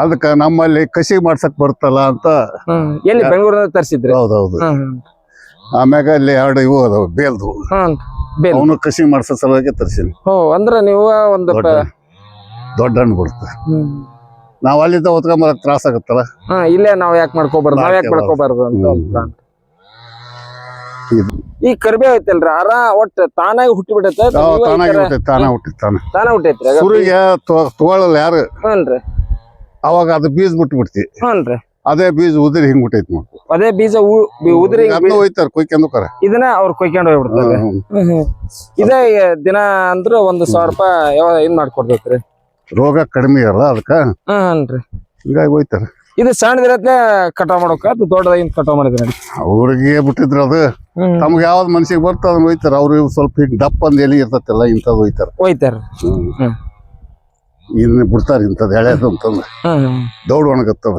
ಅದಕ್ಕೆ ನಮ್ಮಲ್ಲಿ ಕಸಿ ಮಾಡ್ಸಕ್ ಬರುತ್ತಲ್ಲ ಅಂತ ಎಲ್ಲಿ ಬೆಂಗಳೂರಿಂದ ತರಿಸಿದ್ರಿ? ಹೌದೌದು. ಆಮ್ಯಾಗ ಅಲ್ಲಿ ಎರಡು ಇವು ಅದಾವ ಬೇಲ್ದು. ಅವನು ಕಸಿ ಮಾಡ್ಸೋ ಸಲುವಾಗಿ ತರಿಸಿನಿ. ಅಂದ್ರೆ ಅಂದ್ರ ನೀವು ಒಂದು ದೊಡ್ಡ ಹಣ್ಣು. ಬಿಡುತ್ತೆ. ನಾವು ಅಲ್ಲಿಂದ ಹೊತ್ಕೊಂಬರಕ್ ತ್ರಾಸ ಆಗುತ್ತಲ್ಲ? ಇಲ್ಲೇ ನಾವ್ ಯಾಕೆ ಮಾಡ್ಕೋಬಾರ್ದು? ನಾವ್ ಯಾಕೆ ಮಾಡ್ಕೋಬಾರ್ದು. ಅಂತ. ಈ ಕರಿಬೇವ್ ಐತಲ್ರಿ ಅರ ಒಟ್ಟ ತಾನಾಗಿ ಹುಟ್ಟಿ ಬಿಡತ್ತ ತಾನಾಗಿ ಹುಟ್ಟಿ ತಾನ ಹುಟ್ಟಿ ತಾನ. ತಾನ ಹುಟ್ಟೈತ್ರಿ ಸುರಿಗೆ ತಗೊಳ್ಳಲ್ಲ ಯಾರು? ಅವಾಗ ಅದು ಬೀಜ ಬಿಟ್ಟು ಬಿಡ್ತಿ ಅದೇ ಬೀಜ ಉದರಿ ಹಿಂಗ್ ಬಿಟ್ಟೈತಿ ನೋಡು. ಅದೇ ಬೀಜ ಉದುರಿ ಅದನ್ನ ಹೋಯ್ತಾರ ಕೊಯ್ಕೊಂಡು ಕರ ಇದನ್ನ ಅವ್ರು ಕೊಯ್ಕೊಂಡು ಹೋಗ್ಬಿಡ್ತಾರೆ. ಇದೇ ದಿನ ಅಂದ್ರ ಒಂದ್ ಸಾವಿರ ರೂಪಾಯಿ ಯಾವ ಇದ್ ಮಾಡ್ಕೊಡ್ಬೇಕ್ರಿ. ರೋಗ ಕಡಿಮೆ ಇರಲ್ಲ ಅದಕ್ಕ? ಹ್ಞೂನ್ರಿ ಹಿಂಗಾಗಿ ಹೋಯ್ತಾರ ಇದು ಸಣ್ಣದಿರತ್ತೆ ಕಟಾವ್ ಮಾಡೋಕ ಅದು ದೊಡ್ಡದಾಗಿ ಕಟಾವ್ ಮಾಡಿದ್ರಿ? ಅವ್ರಿಗೆ ಬಿಟ್ಟಿದ್ರು ಅದು. ತಮ್ಗೆ ಯಾವ್ದ್ ಮನ್ಸಿಗೆ ಬರ್ತ ಅದನ್ನ ಒಯ್ತಾರ. ಅವ್ರು ಸ್ವಲ್ಪ ಹಿಂಗ್ ದಪ್ಪ ಅಂದ್ ಎಲಿ ಇರ್ತತಿಲ್ಲ ಇಂಥದ್ದು ಹೋಯ್ತಾರ ಒಯ್ತಾರ. ಹ್ಮ್. ಇನ್ನು ಬಿಡ್ತಾರ ಇಂಥದ್ದು ಎಳೆದು ಅಂತಂದ್ರೆ. ದೌಡ್ ಒಣಗತ್ತದ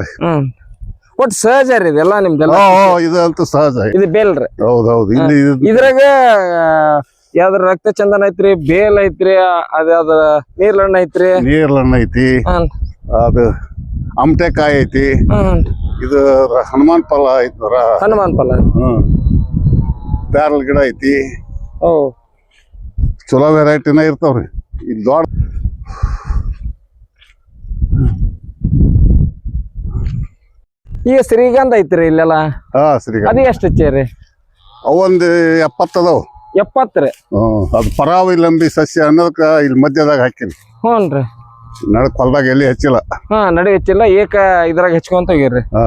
ಒಟ್ ಸಹಜ ರೀ ಇದೆಲ್ಲ ನಿಮ್ದೆಲ್ಲ. ಇದು ಅಂತೂ ಸಹಜ. ಇದು ಬೇಲ್ರಿ ಹೌದೌದು. ಇಲ್ಲಿ ಇದು- ಇದ್ರಾಗ ಯಾವ್ದ್ರ ರಕ್ತ ಚಂದನ ಐತ್ರಿ ಬೇಲ್ ಐತ್ರಿ ಅದ ನೀರ್ಲಣ್ಣ ಐತ್ರಿ. ನೀರ್ಲಣ್ಣ ಐತಿ. ಅದು ಅಮಟೆಕಾಯಿ ಐತಿ. ಇದು ರ- ಹನುಮಾನ್ ಫಲ ಐತಿ ಹನುಮಾನ್ ಫಲ ಹ್ಮ್. ಪ್ಯಾರಲ್ ಗಿಡ ಐತಿ. ಚಲೋ ವೆರೈಟಿನ ಇರ್ತಾವ್ರಿ. ಇಲ್ಲಿ ದೊಡ್ಡ ಈಗ ಶ್ರೀಗಂಧ ಐತ್ರಿ ಇಲ್ಲೆಲ್ಲ? ಹಾ ಶ್ರೀಗಂಧ. ಅದು ಎಷ್ಟು ಚೇರಿ ಅವೊಂದು ಎಪ್ಪತ್ತದವು ಎಪ್ಪತ್ತ್ರಿ ಹ್ಮ್ ಅದು ಪರಾವಲಂಬಿ ಸಸ್ಯ ಅನ್ನೋದಕ್ಕ ಇಲ್ಲಿ ಮಧ್ಯದಾಗ ಹಾಕಿನಿ ಹ್ಞೂನ್ರಿ. ನಡಕ್ ಹೊಲ್ದಾಗ ಎಲ್ಲಿ ಹೆಚ್ಚಿಲ್ಲ. ಹಾ ನಡಿ ಹಚ್ಚಿಲ್ಲ ಏಕ ಇದ್ರಾಗ ಹೆಚ್ಕೊಂತ ಹೋಗಿರ್ರಿ. ಹಾ.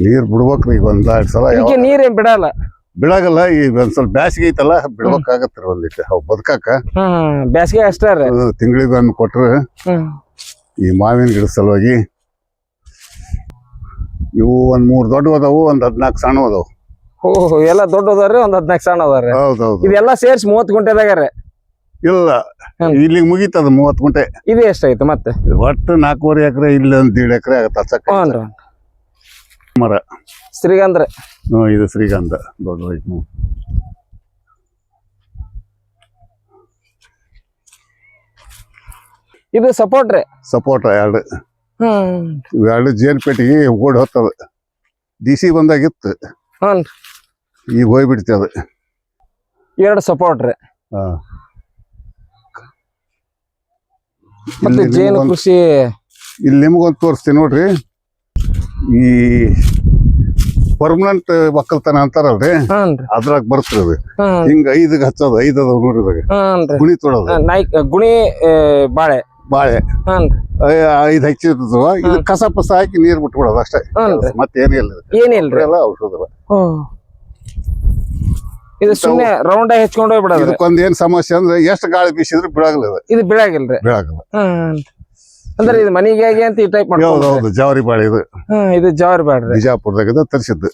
ನೀರ್ ಬಿಡ್ಬೇಕ್ರಿ ಈಗ ಒಂದ್ ಎರಡ್ ಸಲ ಈಗ ಯಾವ- ನೀರೇನ್ ಬಿಡಲ್ಲ. ಬಿಡಾಗಲ್ಲ ಈಗ ಒಂದ್ ಸ್ವಲ್ಪ ಬ್ಯಾಸಿಗೆ ಐತಲ್ಲ ಬಿಡ್ಬೇಕಾಗತ್ರಿ ಒಂದಿಟ್ಟು ಅವು ಬದುಕಾಕ. ಹಾ ಬ್ಯಾಸಿಗೆ ಅಷ್ಟೇ ರೀ. ತಿಂಗಳಿಗೆ ಒಮ್ಮೆ ಕೊಟ್ರೆ. ಹ್ಮ್ ಈ ಮಾವಿನ ಗಿಡ ಸಲುವಾಗಿ ಇವು ಒಂದ್ ಮೂರ್ ದೊಡ್ಡ ಅದಾವು ಒಂದ್ ಹದ್ನಾಲ್ಕು ಸಣ್ಣ ಅದಾವು. ಓ ಎಲ್ಲ ದೊಡ್ಡ ಅದಾವ್ರಿ ಒಂದ್ ಹದಿನಾಲ್ಕು ಸಣ್ಣ ಅದಾವ್ರಿ ಹೌದೌದು. ಇದೆಲ್ಲ ಸೇರ್ಸಿ ಮೂವತ್ತು ಗುಂಟೆದಾಗ ರೀ ಇಲ್ಲ ಇಲ್ಲಿ ಇಲ್ಲಿಗೆ ಮುಗೀತದ ಮೂವತ್ ಗುಂಟೆ. ಇದು ಎಷ್ಟಾಯ್ತು ಮತ್ತೆ? ಒಟ್ಟು ನಾಲ್ಕೂವರೆ ಎಕರೆ ಇಲ್ಲ ಒಂದ್ ದೀಡ್ ಎಕರೆ ಆಗತ್ತ ಹಚ್ಚಕ್ಕ ಹ್ಞೂ ಮರ. ರೀ ಹ್ಮ್ ಇದು ಶ್ರೀಗಂಧ ದೊಡ್ಡ ಹ್ಮ್ ಇದು ಸಪೋರ್ಟ್ ರೀ? ಸಪೋಟ ಎರಡು. ಹ್ಮ್. ಇವೆರಡು ಜೇನ್ ಪೇಟಿಗೆ ಓಡಿ ಹೋಗ್ತದ. ಡಿ ಸಿ ಬಂದಾಗಿತ್ತು. ಹ್ಞೂ ಈಗ ಹೋಗ್ಬಿಡ್ತಿ ಅದು. ಎರಡು ಸಪೋರ್ಟ್ ರೀ. ಹಾ. ಮತ್ತೆ ಜೇನು ಕೃಷಿ ಇಲ್ಲಿ ನಿಮ್ಗೊಂದು ತೋರಿಸ್ತೀನಿ ನೋಡ್ರಿ. ಈ ಪರ್ಮನೆಂಟ್ ಒಕ್ಕಲ್ತನ ಅಂತಾರಲ್ರಿ? ಅದ್ರಾಗ ಬರ್ತದೆ ಅದು. ಹಿಂಗ ಐದಗ್ ಹಚ್ಚೋದು ಐದ್ ಅದಾವ ನೋಡ್ರಿ ಇದಾಗ ಗುಣಿ ತೊಡೋದು ಗುಣಿ ಬಾಳೆ. ಬಾಳೆ. ಇದು ಹಚ್ಚಿರ್ತದ ಇದು ಕಸ ಪಸ ಹಾಕಿ ನೀರ್ ಬಿಟ್ಬಿಡೋದು ಅಷ್ಟೇ. ಮತ್ತೇನಿಲ್ಲ ಏನಿಲ್ರಿ. ಎಲ್ಲ ಔಷಧ ಇದು ಸುಮ್ಮನೆ ರೌಂಡ್ ಆಗಿ ಹೆಚ್ಕೊಂಡು ಹೋಗ್ಬಿಡದ್ರಿ ಇದಕ್ಕೊಂದ್ ಏನ್ ಸಮಸ್ಯೆ ಅಂದ್ರೆ ಎಷ್ಟು ಗಾಳಿ ಬೀಸಿದ್ರು ಬಿಡಾಗಲ್ಲ ಇದು ಬೀಳಾಗಿಲ್ರಿ ಬಿಡಾಗಲ್ಲ. ಅಂದ್ರೆ ಇದು ಮನಿಗೆ ಅಂತ ಈ ಟೈಪ್ ಹೌದು ಜವಾರಿ ಬಾಳೆ ಇದು. ಇದು ಜವಾರಿ ಬಾಳೆ ಬಿಜಾಪುರದಾಗ ತರಿಸಿದ್ದು.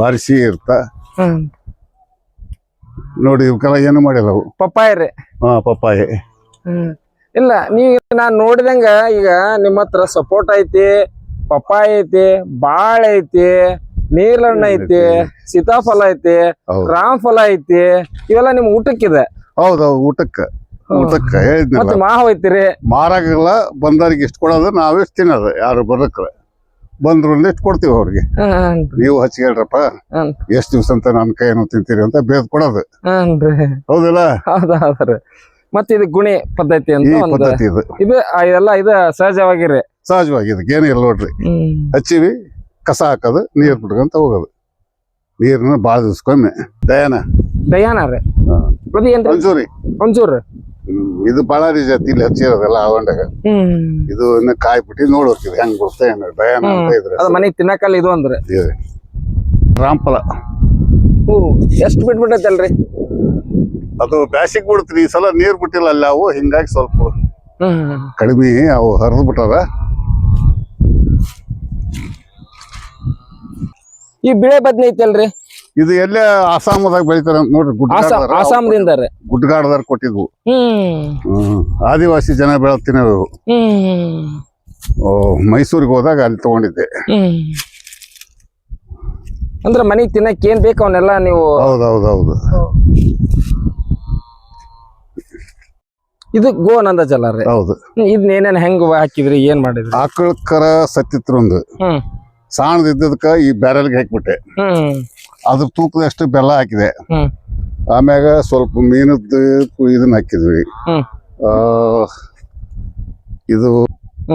ಬಾರಿ ಸಿಹಿ ಇರ್ತ. ನೋಡಿ ಇವಕ್ಕೆಲ್ಲ ಏನು ಮಾಡಿಲ್ಲ ಅವು? ಪಪ್ಪಾಯ ರೀ. ಹಾ ಪಪ್ಪಾಯಿ. ಇಲ್ಲ ನೀವು ನಾನು ನೋಡಿದಂಗ ಈಗ ನಿಮ್ಮ ಹತ್ರ ಸಪೋರ್ಟ್ ಐತಿ ಪಪ್ಪಾಯ ಐತಿ ಬಾಳೆ ಐತಿ ನೀರ್ಲಣ್ಣ ಐತಿ ಸೀತಾಫಲ ಐತಿ ರಾಮ್ ರಾಮಫಲ ಐತಿ ಇವೆಲ್ಲ ನಿಮ್ ಊಟಕ್ಕಿದೆ? ಹೌದೌದು ಊಟಕ್ಕ. ಊಟಕ್ಕ ಹೇಳಿದ್ನಲ್ಲ. ಮತ್ತೆ ಮಾವ್ ಐತಿರಿ? ಮಾರಾಗಲ್ಲ ಬಂದವ್ರಿಗೆ ಇಷ್ಟು ಕೊಡೋದು ನಾವೇ ಎಷ್ಟು ತಿನ್ನೋದು. ಯಾರು ಬರಕ್ರೆ. ಬಂದ್ರು ಎಷ್ಟು ಕೊಡ್ತೀವಿ ಅವ್ರಿಗೆ. ನೀವು ಹಚ್ಚಿ ಹೇಳ್ರಪ್ಪ. ಎಷ್ಟ್ ದಿವ್ಸ ಅಂತ ನನ್ನ ಕೈಯನ್ನು ತಿಂತೀರಿ ಅಂತ ಬೇದ್ ಕೊಡೋದು. ಹೌದಲ್ಲ? ಹೌದ ಹೌದ್ರಿ ಮತ್ತೆ ಇದು ಗುಣಿ ಪದ್ಧತಿ ಈ ಅಂತ ಒಂದು ಪದ್ಧತಿ ಇದು. ಇದು ಆ, ಇದೆಲ್ಲ ಇದು ಸಹಜವಾಗಿರಿ. ಸಹಜವಾಗಿ ಇದಕ್ಕೆ ಇಲ್ಲ ನೋಡ್ರಿ. ಹಚ್ಚಿವಿ ಕಸ ಹಾಕೋದು ನೀರ್ ಬಿಟ್ಕೊಂತ ಹೋಗೋದು. ನೀರನ್ನ ಬಾಳ ದಿವ್ಸಕ್ಕೊಮ್ಮೆ ದಯಾನ. ದಯಾನ ರೀ. ಅದು ಏನ್ರಿ? ಮಂಜೂರಿ. ಒಂಚೂರು ಇದು ಬಳ್ಳಾರಿ ಜಾತಿ ಇಲ್ಲಿ ಹಚ್ಚಿರೋದೆಲ್ಲ ಹ್ಮ್. ಇದು ಇನ್ನ ಕಾಯಿ ಬಿಟ್ಟು ನೋಡ್ಬೇಕಿದ್ ಹೆಂಗ್ ಬಿಡ್ತಾ ಏನು ದಯಾನ ಅಂತ ಇದ್ರೆ. ಅದ ಮನೆಗ್ ತಿನ್ನಕಲ್ಲ ಇದು ಅಂದ್ರೆ ರಾಮ್ಫಲ. ಹ್ಞೂ ಎಷ್ಟು ಬಿಟ್ಬಿಟ್ಟೈತಲ್ರಿ? ಅದು ಬ್ಯಾಸಿಗ್ ಬಿಡ್ತ್ರಿ ಈ ಸಲ ನೀರ್ ಬಿಟ್ಟಿಲ್ಲ ಅಲ್ಲಿ ಅವು ಹಿಂಗಾಗಿ ಸ್ವಲ್ಪ ಕಡಿಮೆ ಅವು ಹರಿದು ಬಿಟ್ಟಾರ. ಈ ಬಿಳೆ ಬದ್ನಿ ಐತಲ್ರಿ? ಇದು ಎಲ್ಲೇ ಅಸ್ಸಾಮದಾಗ ಬೆಳಿತಾರ ನೋಡ್ರಿ ಗುಡ್ಡಗಾಡದಾರ. ಆಸಾಮದಿಂದ ರೀ ಗುಡ್ಡಗಾಡದಾರ ಕೊಟ್ಟಿದ್ವು. ಹ್ಮ್. ಆದಿವಾಸಿ ಜನ ಬೆಳತ್ತಿನ ಮೈಸೂರಿಗೆ ಹೋದಾಗ ಅಲ್ಲಿ ತಗೊಂಡಿದ್ದೆ. ಅಂದ್ರೆ ಅಂದ್ರ ಮನಿಗ್ ತಿನ್ನಕ್ ಏನ್ ಬೇಕು ಅವನ್ನೆಲ್ಲ ನೀವು ಹೌದೌದೌದು. ಇದು ಗೋನಂದ ಜಲ ರೀ. ಹೌದು. ಇದನ್ನ ಏನೇನ್ ಹೆಂಗ್ ಹಾಕಿದ್ರಿ ಏನ್ ಮಾಡಿದ್ರಿ? ಆಕಳ ಕರ ಸತ್ತಿತ್ರೊಂದು ಹ್ಮ್. ಸಾಣದಿದ್ದದಕ್ಕ ಈ ಬ್ಯಾರಲ್ಗೆ ಹಾಕ್ಬಿಟ್ಟೆ. ಹ್ಮ್. ಅದ್ರ ತೂಕದಷ್ಟು ಬೆಲ್ಲ ಹಾಕಿದೆ. ಹ್ಮ್. ಆಮ್ಯಾಗ ಸ್ವಲ್ಪ ಮೀನದ್ದು ಇದನ್ನ ಹಾಕಿದ್ವಿ. ಹ್ಮ್. ಆ, ಇದು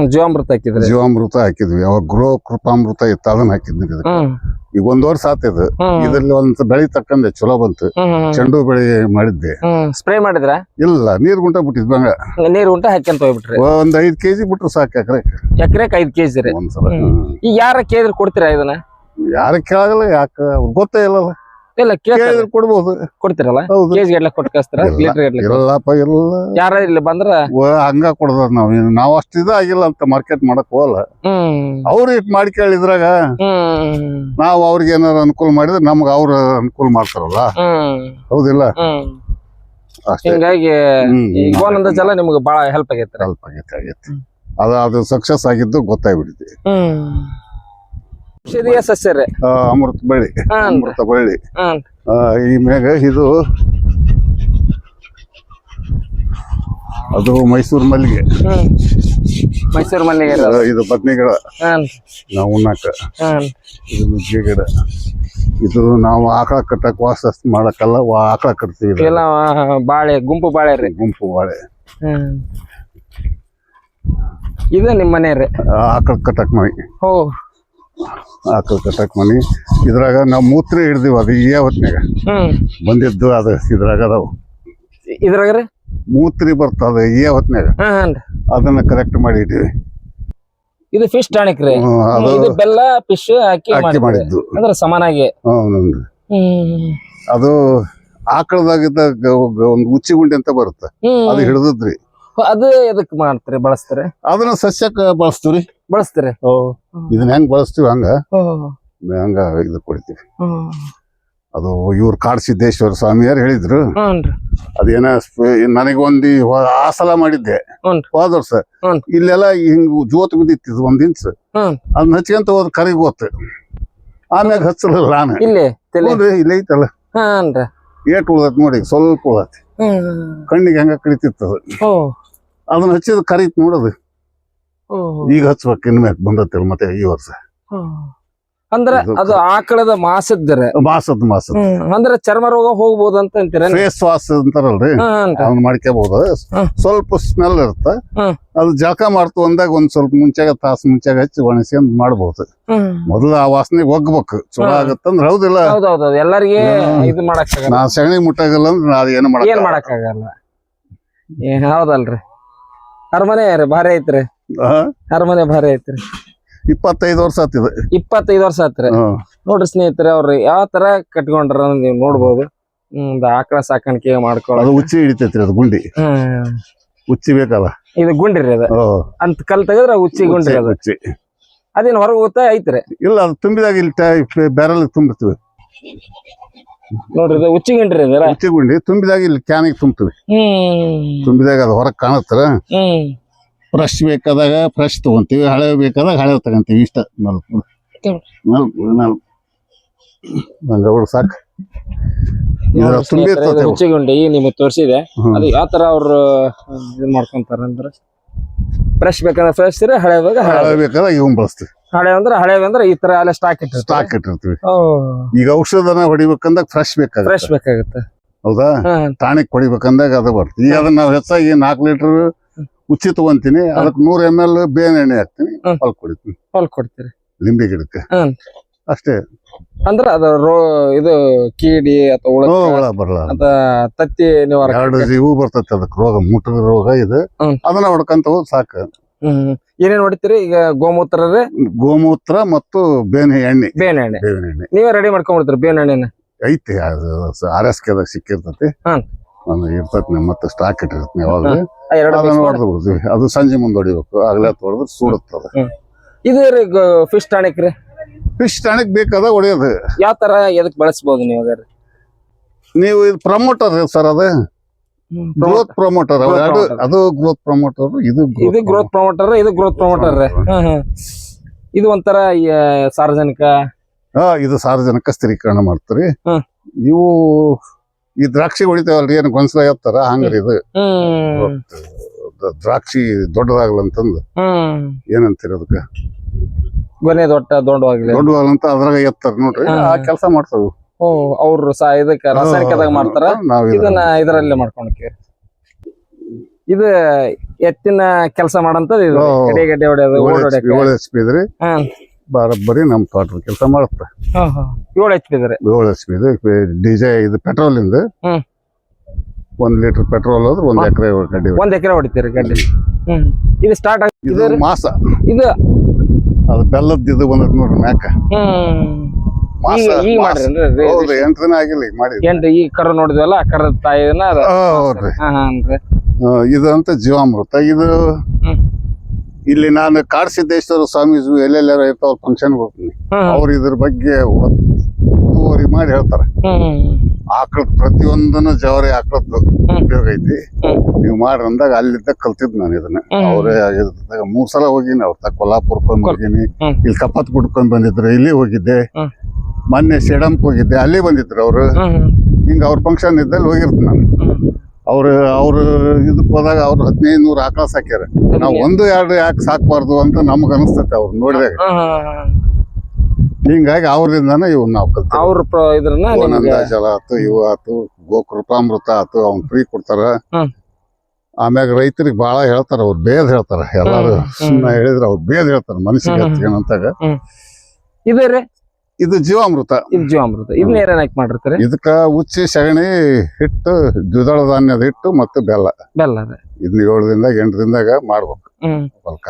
ಜೀವಾಮೃತ ಹಾಕಿದ್ರಿ. ಜೀವಾಮೃತ ಹಾಕಿದ್ವಿ. ಅವಾಗ ಗೃಹ ಕೃಪಾಮೃತ ಇತ್ತು ಅದನ್ನ ಹಾಕಿದ್ವಿ ಇದಕ್ಕೆ. ಹ್ಮ್. ಈಗ ಒಂದ್ ವರ್ಷ ಆತಿದ್ ಹ್ಮ್. ಇದ್ರಲ್ಲಿ ಒಂದ್ ಬೆಳಿ ತಕ್ಕಂದೆ ಚಲೋ ಬಂತು. ಹ್ಮ್ ಚೆಂಡು ಬೆಳಿ ಮಾಡಿದ್ದೆ. ಹ್ಮ್. ಸ್ಪ್ರೇ ಮಾಡಿದ್ರ? ಇಲ್ಲ ನೀರ್ ಗುಂಟ ಬಿಟ್ಟಿದ್ ಬಂಗ. ನೀರ್ ಉಂಟ ಹಾಕ್ಯಂತ ಹೋಗ್ಬಿಟ್ರಿ. ಒಂದ್ ಐದ್ ಕೆಜಿ ಬಿಟ್ರು ಸಾಕು ಎಕರೆ. ಎಕರೆಕ್ ಐದ್ ಕೆಜಿ ರೀ. ಒಂದ್ಸಲ. ಹ್ಮ್. ಈಗ ಯಾರ ಕೇಳಿದ್ರೆ ಕೊಡ್ತೀರಾ ಇದನ್ನ? ಯಾರ ಕೇಳಾಗಲ್ಲ ಯಾಕ ಗೊತ್ತೇ ಇಲ್ಲಲ್ಲ. ಇಲ್ಲ ಕೇಳಿದ್ರೆ ಕೊಡ್ಬೋದು. ಕೊಡ್ತೀರಲ್ಲ? ಹೌದು. ಕೆಜಿ ಗಟ್ಲೆ ಕೊಟ್ಟು ಕಳಿಸ್ತಾರ. ಲೀಟರ್ ಗಟ್ಲೆ ಇಲ್ಲಪ್ಪ ಇಲ್ಲ ಯಾರ ಇಲ್ಲಿ ಬಂದ್ರ? ವ- ಹಂಗ ಕೊಡದ ನಾವ್. ನಾವ್ ಅಷ್ಟ್ ಇದಾಗಿಲ್ಲ ಅಂತ ಮಾರ್ಕೆಟ್ ಮಾಡಕ್ ಹೋಗಲ್ಲ. ಹ್ಮ್. ಅವ್ರು ಇಟ್ ಮಾಡಿ ಕೇಳಿದ್ರಾಗ ಹ್ಮ್. ನಾವು ಅವ್ರಿಗೆ ಏನಾರ ಅನುಕೂಲ ಮಾಡಿದ್ರೆ ನಮ್ಗ ಅವ್ರ ಅನುಕೂಲ ಮಾಡ್ತಾರಲ್ಲ. ಹ್ಮ್. ಹೌದಿಲ್ಲ? ಹ್ಮ್. ಅಷ್ಟೇ. ಹಿಂಗಾಗಿ ಹ್ಮ್. ಈ ಗೋನಂದ ಜಲ ನಿಮ್ಗೆ ಬಹಳ ಹೆಲ್ಪ್ ಆಗೈತ್ರಿ ಸ್ವಲ್ಪ ಆಗೈತೆ ಆಗೈತೆ. ಅದು ಅದು ಸಕ್ಸಸ್ ಆಗಿದ್ದು ಗೊತ್ತಾಗ್ಬಿಡುತ್ತೆ ಹ್ಮ್. ಔಷಧೀಯ ಸಸ್ಯ ರೀ ಆ, ಅಮೃತ ಬಳ್ಳಿ. ಅಮೃತ ಬಳ್ಳಿ. ಈ ಮ್ಯಾಗ ಇದು ಅದು ಮೈಸೂರು ಮಲ್ಲಿಗೆ. ಮೈಸೂರು ಮಲ್ಲಿಗೆ ಇದು ಬದ್ನೆ ಗಿಡ. ನಾವು ಉಣ್ಣಾಕ. ಹ್ಮ್ ಇದು ನುಗ್ಗೆ ಗಿಡ. ಇದು ನಾವು ಆಕಳ ಕಟ್ಟಕ್ ವಾಸ ಮಾಡಕ್ಕಲ್ಲ ಆಕಳ ಕಟ್ತೀವಿ. ಇಲ್ಲ ಬಾಳೆ ಗುಂಪು ಬಾಳೆ ರೀ. ಗುಂಪು ಬಾಳೆ. ಇದು ನಿಮ್ಮ ಮನೆ ರೀ? ಆಕಳ ಕಟ್ಟಕ್ ಮಾಡಿ ಓ. ಆಕಳ ಕಟ್ಟಕ್ ಮನಿ ಇದ್ರಾಗ ನಾವು ಮೂತ್ರ ಹಿಡ್ದಿವ ಅದು ಈ ಹೊತ್ನ್ಯಾಗ ಬಂದಿದ್ದು ಅದು ಇದ್ರಾಗ ಅದಾವ. ಇದ್ರಾಗ ರೀ? ಮೂತ್ರಿ ಬರ್ತದ ಈ ಹ್ಮ್ ಅದನ್ನ ಕರೆಕ್ಟ್ ಮಾಡಿ ಇಟ್ಟಿವಿ. ಇದು ಫಿಶ್ ಟಾನಿಕ್ ರೀ. ಅದು ಇದು ಬೆಲ್ಲ ಫಿಶ್ ಹಾಕಿ ಮಾಡಿದ್ದು. ಅಂದ್ರೆ ಸಮಾನಾಗಿ. ಅದು ಆಕಳದಾಗಿದ್ದ ಒಂದು ಉಚ್ಚಿ ಗುಂಡಿ ಅಂತ ಬರುತ್ತೆ. ಅದು ಹಿಡಿದ್ರಿ ಅದು ಎದಕ್ ಮಾಡ್ತೀರಿ ಬಳಸ್ತೀರಿ? ಅದನ್ನ ಸಸ್ಯಕ್ಕ ಬಳಸ್ತೀವಿ ಬಳಸ್ತೀರಿ? ಇದನ್ನ ಹೆಂಗ್ ಬಳಸ್ತೀವಿ ಹಂಗ? ಹಂಗ ಇದು ಕೊಡ್ತೀವಿ. ಅದು ಇವ್ರು ಕಾಡಸಿದ್ದೇಶ್ವರ ಸ್ವಾಮಿಯವ್ರು ಹೇಳಿದ್ರು. ಅದೇನ ನನಗೆ ಒಂದು ಆ ಸಲ ಮಾಡಿದ್ದೆ. ಹೋದ್ರ ಹೋದ ವರ್ಷ. ಇಲ್ಲೆಲ್ಲ ಹಿಂಗ್ ಜೋತ್ ಬಿದ್ದಿತ್ತು ಇದು ಒಂದ್ ಇಂಚ್. ಅದನ್ನ ಹಚ್ಕೊಂತ ಹೋದ್ ಕರಿಗ್ ಹೋತ್. ಆಮ್ಯಾಗ ಹಚ್ಚಲಿಲ್ಲ ನಾನು. ಇಲ್ಲಿ ಐತಲ್ಲ. ಏಟ್ ಉಳ್ದತ್ ನೋಡಿ ಸ್ವಲ್ಪ ಉಳ್ದತಿ. ಕಣ್ಣಿಗೆ ಹೆಂಗ ಕಳಿತಿತ್ತು ಅದನ್ನ ಹಚ್ಚಿದ ಕರೀತ್ ನೋಡೋದು ಈಗ ಹಚ್ಬೇಕು ಇನ್ಮೆ ಬಂದತ್ತಿಲ್ಲ ಮತ್ತೆ ಈ ವರ್ಷ. ಅಂದ್ರೆ ಅದು ಆಕಳದ ಮಾಸದ್ದರೆ ಮಾಸದ ಮಾಸ ಅಂದ್ರೆ ಚರ್ಮ ರೋಗ ಹೋಗ್ಬೋದು ಅಂತ ಅಂತೀರ ಫೇಸ್ ವಾಶ್ ಅಂತಾರಲ್ರಿ? ಅವ್ನ ಮಾಡ್ಕೋಬಹುದು ಸ್ವಲ್ಪ ಸ್ಮೆಲ್ ಇರುತ್ತೆ. ಅದು ಜಳಕ ಮಾಡ್ತು ಅಂದಾಗ ಒಂದ್ ಸ್ವಲ್ಪ ಮುಂಚೆಗ ತಾಸು ಮುಂಚೆಗ ಹಚ್ಚಿ ಒಣಸ್ಕೊಂಡ್ ಮಾಡ್ಬೋದು. ಮೊದಲು ಆ ವಾಸನೆ ಒಗ್ಬೇಕು. ಚಲೋ ಆಗುತ್ತೆ ಆಗತ್ತಂದ್ರ ಹೌದಿಲ್ಲ. ಎಲ್ಲರಿಗೆ. ಇದು ಮಾಡಕ್ ನಾ ಸಗಣಿ ಮುಟ್ಟಾಗಲ್ಲ ಅಂದ್ರೆ ನಾ ಏನು ಏನ್ ಮಾಡಕ್ ಮಾಡಕ್ ಆಗಲ್ಲ ಏ ಹೌದಲ್ರಿ. ಅರಮನೆ ರೀ ಭಾರಿ ಐತ್ರಿ. ಅರಮನೆ ಭಾರಿ ಐತ್ರಿ. ಇಪ್ಪತ್ತೈದು ವರ್ಷ ಆತಿದೆ ಇಪ್ಪತ್ತೈದು ವರ್ಷ ಆತ್ರಿ. ನೋಡ್ರಿ ಸ್ನೇಹಿತರೆ ಅವ್ರಿ ಯಾವ ತರ ಕಟ್ಕೊಂಡ್ರ ನೀವು ನೋಡ್ಬೋದು. ಹ್ಮ್ ಒಂದು ಆಕಳ ಸಾಕಾಣಿಕೆ ಅದು ಮಾಡ್ಕೊಳ್ಳೋದು ಉಚ್ಚಿ ಹಿಡಿತೈತ್ರಿ ಅದು ಗುಂಡಿ. ಉಚ್ಚಿ ಬೇಕಲ್ಲ? ಇದು ಗುಂಡ್ರಿ ಅದು. ಹ್ಮ್. ಅಂತ ಕಲ್ ತೆಗದ್ರ ಉಚ್ಚಿ ಗುಂಡಿ ಅದು. ಉಚ್ಚಿ. ಅದೇನು ಹೊರಗೆ ಹೋಗ್ತಾ ಐತ್ರಿ. ಇಲ್ಲ ಅದು ತುಂಬಿದಾಗ ಇಲ್ಲಿ ಬ್ಯಾರಲ್ ತುಂಬಿರ್ತೀವಿ. ನೋಡ್ರಿ ಇದು ಅದರ ಉಚ್ಚಿ ಗುಂಡಿ ತುಂಬಿದಾಗ ಇಲ್ಲಿ ಕ್ಯಾನಿಗೆ ತುಂಬ್ತೀವಿ. ಹ್ಮ್. ತುಂಬಿದಾಗ ಅದು ಹೊರಗೆ ಕಾಣತ್ರ ಹ್ಮ್. ಫ್ರೆಶ್ ಬೇಕಾದಾಗ ಫ್ರೆಶ್ ತಗೊಂತೀವಿ ಹಳೆ ಬೇಕಾದಾಗ ಹಳೆ ತಗೊಂತೀವಿ ಇಷ್ಟ. ನಾಲ್ಕು. ನಾಲ್ಕು ನಾಲ್ಕು. ನಂಗೆ ಅವ್ರು ಸಾಕು. ಇದ್ರ ನೋಡ್ರಿ ತುಂಬಿ ಸ್ನೇಹಿತರೆ, ಉಚ್ಚಿ ಗುಂಡಿ ಈಗ ನಿಮಗೆ ತೋರಿಸಿದೆ. ಅದು ಯಾವ ತರ ಅವ್ರು ಇದು ಮಾಡ್ಕೊಂತಾರ ಅಂದ್ರೆ ಫ್ರೆಶ್ ಬೇಕಂದ್ರೆ ಫ್ರೆಶ್ ಇರ ಹಳೆ ಬೇಗ ಹಳೆ ಬೇಕಾದಾಗ ಇವನ್ ಬಳಸ್ತೀವಿ. ಹಳೆ ಅಂದ್ರೆ ಹಳೆ ಅಂದ್ರೆ ಈ ತರ ಎಲ್ಲ ಸ್ಟಾಕ್ ಇಟ್ಟಿರ್ತೀವಿ. ಸ್ಟಾಕ್ ಇಟ್ಟಿರ್ತೀವಿ. ಈಗ ಔಷಧನ ಹೊಡಿಬೇಕಂದಾಗ ಫ್ರೆಶ್ ಬೇಕಾಗುತ್ತೆ. ಫ್ರೆಶ್ ಬೇಕಾಗುತ್ತೆ. ಹೌದಾ? ಟಾನಿಕ್ ಟಾಣಿಕ್ ಹೊಡಿಬೇಕಂದಾಗ ಅದು ಬರ್ತದೆ ಈಗ ಅದನ್ನ ನಾವು ಹೆಚ್ಚಾಗಿ ನಾಲ್ಕು ಲೀಟರ್ ಉಚಿತ ತಗೊಂತೀನಿ ಅದಕ್ಕೆ ನೂರ್ ಎಂ ಎಲ್ ಬೇವಿನ ಎಣ್ಣೆ ಹಾಕ್ತೀನಿ. ಹೊಲ್ ಕುಡಿತೀನಿ. ಹೊಲ್ ಕೊಡ್ತೀರಿ. ಲಿಂಬೆ ಗಿಡಕ್ಕೆ. ಅಷ್ಟೇ. ಅಂದ್ರ ಅದ ರೋ ಇದು ಕೀಡಿ ಅಥವಾ ಹುಳ ಬರಲ್ಲ ಅದ ತತ್ತಿ ನಿವಾರಕ ಎರಡು ಇವು ಬರ್ತೈತೆ ಅದಕ್ಕೆ ರೋಗ ಮುಟ್ಟದ ರೋಗ ಇದು. ಹ್ಮ್. ಅದನ್ನ ಹೊಡ್ಕಂತ ಹೋದ್ ಸಾಕು. ಹ್ಮ್ ಏನೇನ್ ಹೊಡಿತೀರಿ? ಈಗ ಗೋಮೂತ್ರ ರೀ ಗೋಮೂತ್ರ ಮತ್ತು ಬೇನೆ ಎಣ್ಣೆ. ಬೇನೆ ಎಣ್ಣೆ. ಬೇವಿನ ಎಣ್ಣೆ. ನೀವೇ ರೆಡಿ ಮಾಡ್ಕೊಂಡ್ಬಿಡ್ತೀರಿ ಬೇವಿನ ಎಣ್ಣೆನ? ಐತಿ ಅದು ಆರ್ ಎಸ್ ಕೆದಾಗ ಸಿಕ್ಕಿರ್ತತಿ. ಒಂದು ಇರ್ತೈತಿ ನಮ್ಮ ಮತ್ತೆ ಸ್ಟಾಕ್ ಇಟ್ಟಿರ್ತೀನಿ ಯಾವಾಗ ಆ ಎರಡು ಅದನ್ನ mix ಮಾಡಿ- ಹೊಡೆದು ಬಿಡ್ತೀವಿ ಅದು ಸಂಜೆ ಮುಂದೆ ಹೊಡಿಬೇಕು. ಆಗ್ಲೇ ಹೊಡೆದ್ರೆ ಸುಡುತ್ತದ. ಇದು ರೀ ಫಿಶ್ ಟಾನಿಕ್ ರೀ? ಫಿಶ್ ಟಾಣಿಕ್ ಬೇಕಾದ ಹೊಡೆಯೋದು. ಯಾವ ತರ ಎದಕ್ ಬಳಸಬಹುದು ನೀವು ನೀವು ಇದು ಪ್ರಮೋಟರ್ ಸರ್ ಅದು. ಗ್ರೋತ್ ಪ್ರಮೋಟರ್ ಅದು ಅದು ಗ್ರೋತ್ ಪ್ರಮೋಟರ್ ಇದು ಇದು ಗ್ರೋತ್ ಪ್ರಮೋಟರ್ ಇದು ಗ್ರೋತ್ ಪ್ರಮೋಟರ್ ಇದು ಒಂಥರ ಆ, ಸಾರ್ವಜನಿಕ? ಹಾ ಇದು ಸಾರ್ವಜನಿಕ ಸ್ಥಿರೀಕರಣ ಮಾಡ್ತಾರೆ. ಇವು ಈ ದ್ರಾಕ್ಷಿ ಹೊಡಿತಾವಲ್ರಿ ಏನು ಗೊಂಸಲ ಎತ್ತಾರ ಹಂಗ್ರಿ ಇದು. ದ್ರಾಕ್ಷಿ ದೊಡ್ಡದಾಗ್ಲಂತಂದು. ಅಂತಂದು ಏನಂತೀರ ಅದಕ್ಕೆ? ಗೊನೆ ದೊಡ್ಡ ದೊಡ್ಡವಾಗ್ಲಿ ದೊಡ್ಡವಾಗಂತ ಅದ್ರಾಗ ಎತ್ತಾರ ನೋಡ್ರಿ. ಹಾ. ಆ ಕೆಲಸ ಮಾಡ್ತಾವು ಓ ಅವ್ರು ಸಹ ಇದಕ್ಕ ರಾಸಾಯನಿಕದಾಗ ಮಾಡ್ತಾರ? ನಾವ್ ಇದನ್ನ ಇದರಲ್ಲಿ ಮಾಡ್ಕೊಂಡ್ಕೇವಿ ಇದು ಎತ್ತಿನ ಕೆಲಸ ಮಾಡಂತದ್ ಇದು? ಓ. ಗಡ್ಡೆ ಗಡ್ಡೆ ಹೊಡೆಯೋದು ಓಡ್ ಹೊಡ್ಯಾಕ. ಏಳು ಎಚ್ ಪಿ ಇದ್ರಿ. ಹಾ. ಬರೀ ನಮ್ ತೋಟದ ಕೆಲಸ ಮಾಡುತ್ತೆ. ಹಾ, ಹಾ. ಏಳು ಎಚ್ ಪಿ ಇದ್ರೆ? ಏಳು ಎಚ್ ಪಿ ಇದು ಡಿಜೆ ಇದು ಪೆಟ್ರೋಲ್ ಇಂದ. ಹ್ಮ್. ಒಂದ್ ಲೀಟರ್ ಪೆಟ್ರೋಲ್ ಆದ್ರೆ ಒಂದ್ ಎಕರೆ ಗಡ್ಡಿ ಒಂದ್ ಎಕರೆ ಹೊಡಿತೀರಿ ಗಡ್ಡೆ. ಹ್ಮ್. ಇದು ಸ್ಟಾರ್ಟ್ ಆಗಿ ಇದು ಮಾಸ. ಇದು ಅದು ಬೆಲ್ಲದ ಇದು ಬಂದದ್ ನೋಡ್ರಿ ಮ್ಯಾಕ. ಹ್ಮ್. ಮಾಸ ಈಗ ಈಗ ಮಾಸ. ಮಾಡ್ರಿ ಹೌದು ಎಂಟು ದಿನ ಆಗಿಲ್ಲ ಈಗ ಮಾಡಿ ಏನ್ರಿ ಈ ಕರು ನೋಡಿದ್ವಲ್ಲ ಆ ಕರದ ತಾಯಿನ ಅದ. ಹೌದ್ರಿ. ಹಾ ಹಾನ್ರಿ ಆ, ಇದು ಅಂತ ಜೀವಾಮೃತ. ಇದು ಹ್ಮ್. ಇಲ್ಲಿ ನಾನು ಕಾಡಸಿದ್ದೇಶ್ವರ ಸ್ವಾಮೀಜಿ ಎಲ್ಲೆಲ್ಲಾರ ಇರ್ತಾವ ಫಂಕ್ಷನ್ ಹೋಗ್ತೀನಿ. ಅವ್ರ ಅವ್ರು ಇದ್ರ ಬಗ್ಗೆ ಒತ್ತುವರಿ ಮಾಡಿ ಹೇಳ್ತಾರೆ. ಹ್ಮ್. ಆಕಳ ಪ್ರತಿಯೊಂದನ್ನು ಜವಾರಿ ಆಕಳದ್ದು ಉಪಯೋಗ ಐತಿ. ನೀವು ಮಾಡ್ರಿ ಅಂದಾಗ ಅಲ್ಲಿದ್ದ ಕಲ್ತಿದ್ ನಾನು ಇದನ್ನ. ಅವ್ರೆ ಆಗಿದ್ದಾಗ ಮೂರ್ ಸಲ ಹೋಗಿನಿ ಅವ್ರ ತ ಕೊಲ್ಲಾಪುರಕ್ಕೆ ಕೊಲ್- ಹೋಗಿನಿ. ಇಲ್ಲಿ ಕಪ್ಪತ್ ಗುಡ್ಕೊಂಡ್ ಬಂದಿದ್ರು ಇಲ್ಲಿ ಹೋಗಿದ್ದೆ. ಮೊನ್ನೆ ಸೇಡಂಪ್ ಹೋಗಿದ್ದೆ ಅಲ್ಲಿ ಬಂದಿದ್ರು ಅವ್ರು. ಹಿಂಗ ಅವ್ರ ಫಂಕ್ಷನ್ ಇದ್ದಲ್ಲಿ ಹೋಗಿರ್ತೀನಿ ನಾನು. ಅವ್ರ ಅವ್ರು ಅವ್ರು ಇದಕ್ ಹೋದಾಗ ಅವ್ರು ಹದಿನೈದು ನೂರು ಆಕಳ ಸಾಕ್ಯಾರ. ನಾವು ಒಂದು ಎರಡು ಯಾಕೆ ಸಾಕ್ಬಾರ್ದು ಅಂತ ನಮ್ಗೆ ಅನಿಸ್ತೈತೆ ಅವ್ರು ನೋಡಿದಾಗ. ಹಿಂಗಾಗಿ ಅವ್ರದಿಂದ ಇವ್ ನಾವು ಕಲ್ತೀವಿ ಅವ್ರ ಪ್ರ- ಇದ್ರನ್ನ ಆನಂದ ನಿಮ್ಗೆ ಜಲ ಆತು ಇವು ಆತು ಗೋಕೃಪಾಮೃತ ಆತು ಅವ್ನ್ ಫ್ರೀ ಕೊಡ್ತಾರ. ಹ್ಮ್. ಆಮ್ಯಾಗ ರೈತರಿಗೆ ಬಹಳ ಹೇಳ್ತಾರ ಅವ್ರ ಬೇದ್ ಹೇಳ್ತಾರ. ಎಲ್ಲಾರು ಹ್ಮ್. ಸುಮ್ಮನೆ ಹೇಳಿದ್ರ ಅವ್ರು ಬೇದ್ ಹೇಳ್ತಾರ ಮನಸ್ಸಿಗೆ ಹ್ಮ್. ಹಚ್ಕೊಂಡಂತಾಗ ಇದು ರೀ? ಇದು ಜೀವಾಮೃತ. ಇದು ಜೀವಾಮೃತ. ಇದನ್ನ ಏನೇನ್ ಹಾಕಿ ಮಾಡಿರ್ತೀರಿ? ಇದಕ್ಕ ಉಚ್ಚಿ ಸಗಣಿ ಹಿಟ್ಟು ದ್ವಿದಳ ಧಾನ್ಯದ ಹಿಟ್ಟು ಮತ್ತು ಬೆಲ್ಲ. ಬೆಲ್ಲ ಇದನ್ನ ಏಳು ದಿನದಾಗ ಎಂಟು ದಿನದಾಗ ಮಾಡ್ಬೇಕು. ಹ್ಮ್.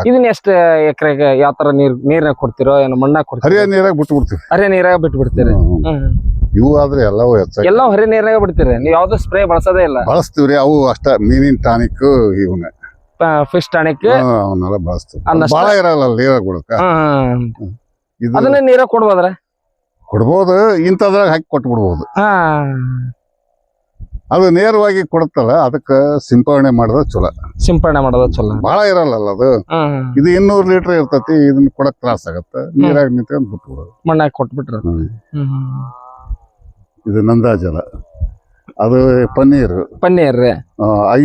ಇದನ್ನ ಎಷ್ಟ್ ಎಕರೆಗೆ ಯಾವ ತರ ನೀರ್ ನೀರ್ನಾಗ ಕೊಡ್ತಿರೋ ಏನು ಮಣ್ಣಾಗ ಕೊಡ್ತೀರೋ? ಹರಿಯ ನೀರಾಗ ಬಿಟ್ಟು ಬಿಡ್ತೀವಿ ಹರಿಯ ನೀರಾಗ ಬಿಟ್ಟು ಬಿಡ್ತೀರಿ ಹ್ಮ್. ಹ್ಮ್. ಇವು ಆದ್ರೆ ಎಲ್ಲವೂ ಹೆಚ್ಚಾಗಿ ಎಲ್ಲ ಹರಿ ನೀರಾಗ ಬಿಡ್ತೀರಿ. ನೀವು ಯಾವ್ದು ಸ್ಪ್ರೇ ಬಳಸೋದೇ ಇಲ್ಲ. ಬಳಸ್ತೀವ್ರಿ ಅವು ಅಷ್ಟ ಮೀನಿನ ಟಾನಿಕ್ ಇವನ್ನ ಫಿಶ್ ಟಾನಿಕ್. ಅವನ್ನೆಲ್ಲ ಬಳಸ್ತೀವಿ? ಬಾಳ ಇರಲ್ಲ ನೀರಾಗ ಇದು ಅದನ್ನ ನೀರಾಗ ಕೊಡ್ಬೋದ್ರ? ಕೊಡ್ಬೋದು ಇಂಥದ್ರಾಗ ಹಾಕಿ ಕೊಟ್ಟು ಬಿಡ್ಬೋದು ಹಾ. ಅದು ನೇರವಾಗಿ ಕೊಡುತ್ತಲ್ಲ ಅದಕ್ಕೆ ಸಿಂಪರಣೆ ಮಾಡಿದ್ರೆ ಚಲೋ. ಸಿಂಪಡಣೆ ಮಾಡೋದು ಚಲೋ. ಬಹಳ ಇರಲ್ಲ ಅದು? ಇದು ಇನ್ನೂರು ಲೀಟರ್ ಇರ್ತತಿ ಇದನ್ನ ಕೊಡಕ್ ತ್ರಾಸ ಆಗತ್ತ. ನೀರಾಗ ನಿಂತ್ಕೊಂಡ್ ಬಿಟ್ಬಿಡೋದು. ಮಣ್ಣಾಗ ಕೊಟ್ಬಿಟ್ರ. ಇದು ನಂದಾಜಲ ಅದು ಪನ್ನೀರ್. ಪನ್ನೀರ್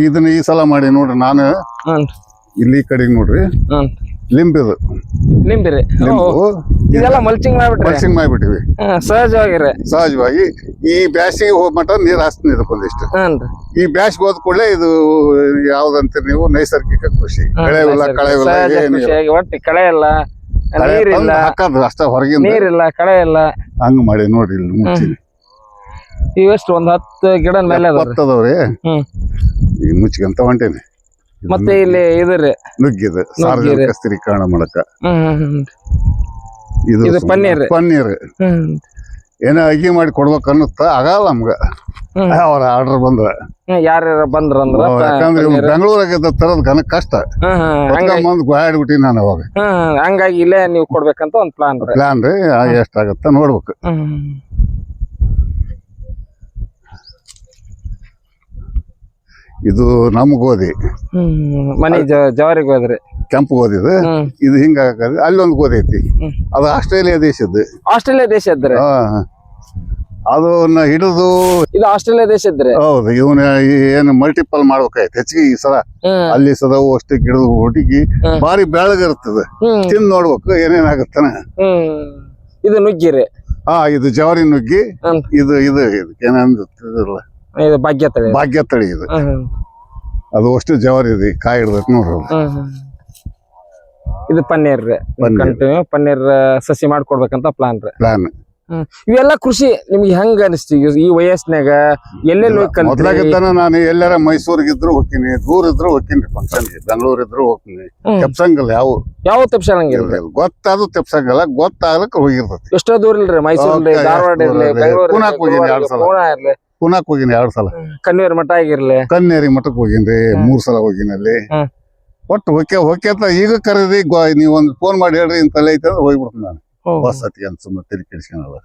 ಇದನ್ನ ಈ ಸಲ ಮಾಡಿ ನೋಡ್ರಿ ನಾನು ಇಲ್ಲಿ ಕಡೆಗೆ ನೋಡ್ರಿ. ಲಿಂಬಿದು ನಿಂಬಿರಿ ಲಿಂಬು ಇದೆಲ್ಲ ಮಲ್ಚಿಂಗ್ ಮಾಡ್ಬಿಟ್ರಿ? ಮಲ್ಚಿಂಗ್ ಮಾಡಿಬಿಟ್ಟಿವಿ. ಹ್ಮ್ ಸಹಜವಾಗಿರಿ ಸಹಜವಾಗಿ ಈ ಬ್ಯಾಸಿಗೆ ಹೋಗ್ ಮಟ್ಟ ನೀರ್ ಹಾಸ್ತೀನಿ ಹ್ಮ್ ಈ ಬ್ಯಾಸಿಗೆ ಹೋದ ಕೂಡಲೇ ಇದು ಯಾವ್ದಂತೀರಿ ನೀವು? ನೈಸರ್ಗಿಕ ಕೃಷಿ. ಕಳೆ ಇಲ್ಲ ಕಳೆ ಇಲ್ಲ ಸಹಜ ಏನಿಲ್ಲ. ಖುಷಿಯಾಗಿ ಒಟ್ಟು ಕಳೆ ಇಲ್ಲ ಕಳೆ ನೀರಿಲ್ಲ. ತಂದು ಹಾಕೋದು ಅಷ್ಟ ಹೊರಗಿಂದ. ನೀರಿಲ್ಲ ಕಳೆ ಇಲ್ಲ ಹಂಗ್ ಮಾಡಿ ನೋಡಿ ಇಲ್ಲಿ ಮುಚ್ಚಿ ಇವೆಷ್ಟು ಒಂದ್ ಹತ್ತು ಗಿಡ ಮೇಲೆ ಅದಾವ್ರಿ. ಎಪ್ಪತ್ತದವ್ರಿ. ಹ್ಮ್. ಈಗ ಮುಚ್ಕೊಂತ ಹೊಂಟೇನಿ. ಮತ್ತೆ ಇಲ್ಲಿ ಇದು ರೀ ನುಗ್ಗಿದ. ಸಾರ್ವಜನಿಕ ಸ್ಥಿರೀಕರಣ ಮಾಡಕ ಹ್ಮ್ ಹ್ಮ್ ಹ್ಮ್ ಇದು ಇದು ಸುಮ್ನೆ ಪನ್ನೀರ್. ಪನ್ನೀರ್. ಹ್ಮ್. ಏನೋ ಅಗಿ ಮಾಡಿ ಕೊಡ್ಬೇಕು ಅನ್ನುತ್ತ? ಆಗಲ್ಲ ನಮ್ಗ. ಹ್ಮ್. ಅವ್ರ ಆರ್ಡರ್ ಬಂದ್ರ. ಹ್ಮ್ ಯಾರು ಬಂದ್ರ ಅಂದ್ರ ಅವ್ ಯಾಕಂದ್ರೆ ಇವ್ನು ಬೆಂಗಳೂರಾಗ ತರದ ಘನ ಕಷ್ಟ. ಹ್ಮ್ ಹ್ಮ್ ಹಂಗಾಗಿ ಬಂದ್ ಗಾಡ್ಬಿಟ್ಟಿನಿ ನಾನು ಅವಾಗ. ಹ್ಮ್ ಹಂಗಾಗಿ ಇಲ್ಲೇ ನೀವು ಕೊಡ್ಬೇಕಂತ ಒಂದ್ ಪ್ಲಾನ್ ರೀ. ಪ್ಲಾನ್ ರೀ ಎಷ್ಟಾಗತ್ತ ನೋಡ್ಬೇಕು. ಇದು ನಮ್ ಗೋಧಿ ಮನಿ ಜ- ಜವಾರಿಗೆ ಹೋದ್ರಿ. ಕೆಂಪು ಗೋಧಿ ಇದು ಇದು ಹಿಂಗ ಅಲ್ಲೊಂದು ಅಲ್ಲಿ ಒಂದು ಗೋಧಿ ಐತಿ ಅದು ಆಸ್ಟ್ರೇಲಿಯಾ ದೇಶದ್ದು ಆಸ್ಟ್ರೇಲಿಯಾ ದೇಶ ಇದ್ರಿ? ಅದನ್ನ ಹಿಡಿದು ಇದು ಆಸ್ಟ್ರೇಲಿಯಾ ದೇಶ ಇದ್ರೆ? ಹೌದು ಇವನ ಏನು ಮಲ್ಟಿಪಲ್ ಮಾಡ್ಬೇಕಾಯ್ತು. ಹೆಚ್ಚಿಗೆ ಈ ಸಲ ಅಲ್ಲಿ ಸದವು ಅಷ್ಟು ಗಿಡದ ಹುಡುಗಿ ಬಾರಿ ಬೆಳಗಿರ್ತದೆ ತಿಂದ್ ನೋಡ್ಬೇಕು ಏನೇನಾಗತ್ತನ ಇದು ನುಗ್ಗಿರಿ? ಹಾ ಇದು ಜವಾರಿ ನುಗ್ಗಿ. ಇದು ಇದು ಏನಂದಿಲ್ಲ ಇದು ಭಾಗ್ಯ ತಳಿ ಭಾಗ್ಯ ತಳಿ ಇದು. ಅದು ಅಷ್ಟು ಜವಾರಿ ಇದೆ ಕಾಯಿ ಇಡ್ಬೇಕು ನೋಡ್ರಿ. ಇದು ಪನ್ನೀರ್. ಕಂಟಿನ್ಯೂ ಪನ್ನೀರ್. ಸಸಿ ಮಾಡ್ಕೊಡ್ಬೇಕಂತ ಪ್ಲಾನ್ ರೀ. ಪ್ಲಾನ್. ಇವೆಲ್ಲ ಕೃಷಿ ನಿಮ್ಗೆ ಹೆಂಗ ಅನಿಸ್ತಿ? ಈ- ವಯಸ್ಸಿನಾಗ ಎಲ್ಲೆಲ್ಲಿ ನಾನು ಎಲ್ಲರ ಮೊದ್ಲಾಗಿದ್ದಾನ ನಾನು ಎಲ್ಲಾರ ಮೈಸೂರಿಗಿದ್ರು ಹೋಗ್ತೀನಿ ದೂರ ಇದ್ರು ಹೋಗ್ತೀನಿ ಫಂಕ್ಷನ್ಗೆ ಬೆಂಗಳೂರು ಇದ್ರು ಹೋಗ್ತೀನಿ. ತೆಪ್ಸಂಗಲ್ಲ ಯಾವ ಯಾವ ತಪ್ಸಂಗಿಲ್ರಿ ಗೊತ್ತಾದ್ರು ತೆಪ್ಸಂಗಲ್ಲ ಗೊತ್ತಾಗ್ಲಕ್ ಹೋಗಿರ್ತದೆ ಎಷ್ಟೋ ದೂರ ಇಲ್ರಿ ಮೈಸೂರ್ ಧಾರವಾಡ ಇರ್ಲಿ. ಬೆಂಗಳೂರು ಇರ್ಲಿ. ಪುನಾಕ್ ಹೋಗಿನಿ ಎರಡ್ ಸಲ. ಕಣ್ಣೇರಿ ಮಠ ಆಗಿರ್ಲಿ. ಕನ್ನೇರಿ ಮಠಕ್ ಹೋಗಿನ್ರಿ ಮೂರ್ ಸಲ ಹೋಗಿನ ಅಲ್ಲಿ. ಹ್ಮ್. ಒಟ್ಟು ಹೊಕ್ಕೆ ಹೊಕ್ಕೆತ ಈಗ ಕರೀರಿ ಗೊ- ನೀವ್ ಒಂದ್ ಫೋನ್ ಮಾಡಿ ಹೇಳ್ರಿ ಇಂತಲ್ಲ ಐತೆ ಅಂದ್ರೆ ಹೋಗ್ಬಿಡ್ತೀನಿ ನಾನು. ಬಸ್ ಹತ್ತಿ ಅಂತ ಸುಮ್ಮನೆ ತಿರುಗಿ ಕೆಡಿಸ್ಕೊಳಲ್ಲ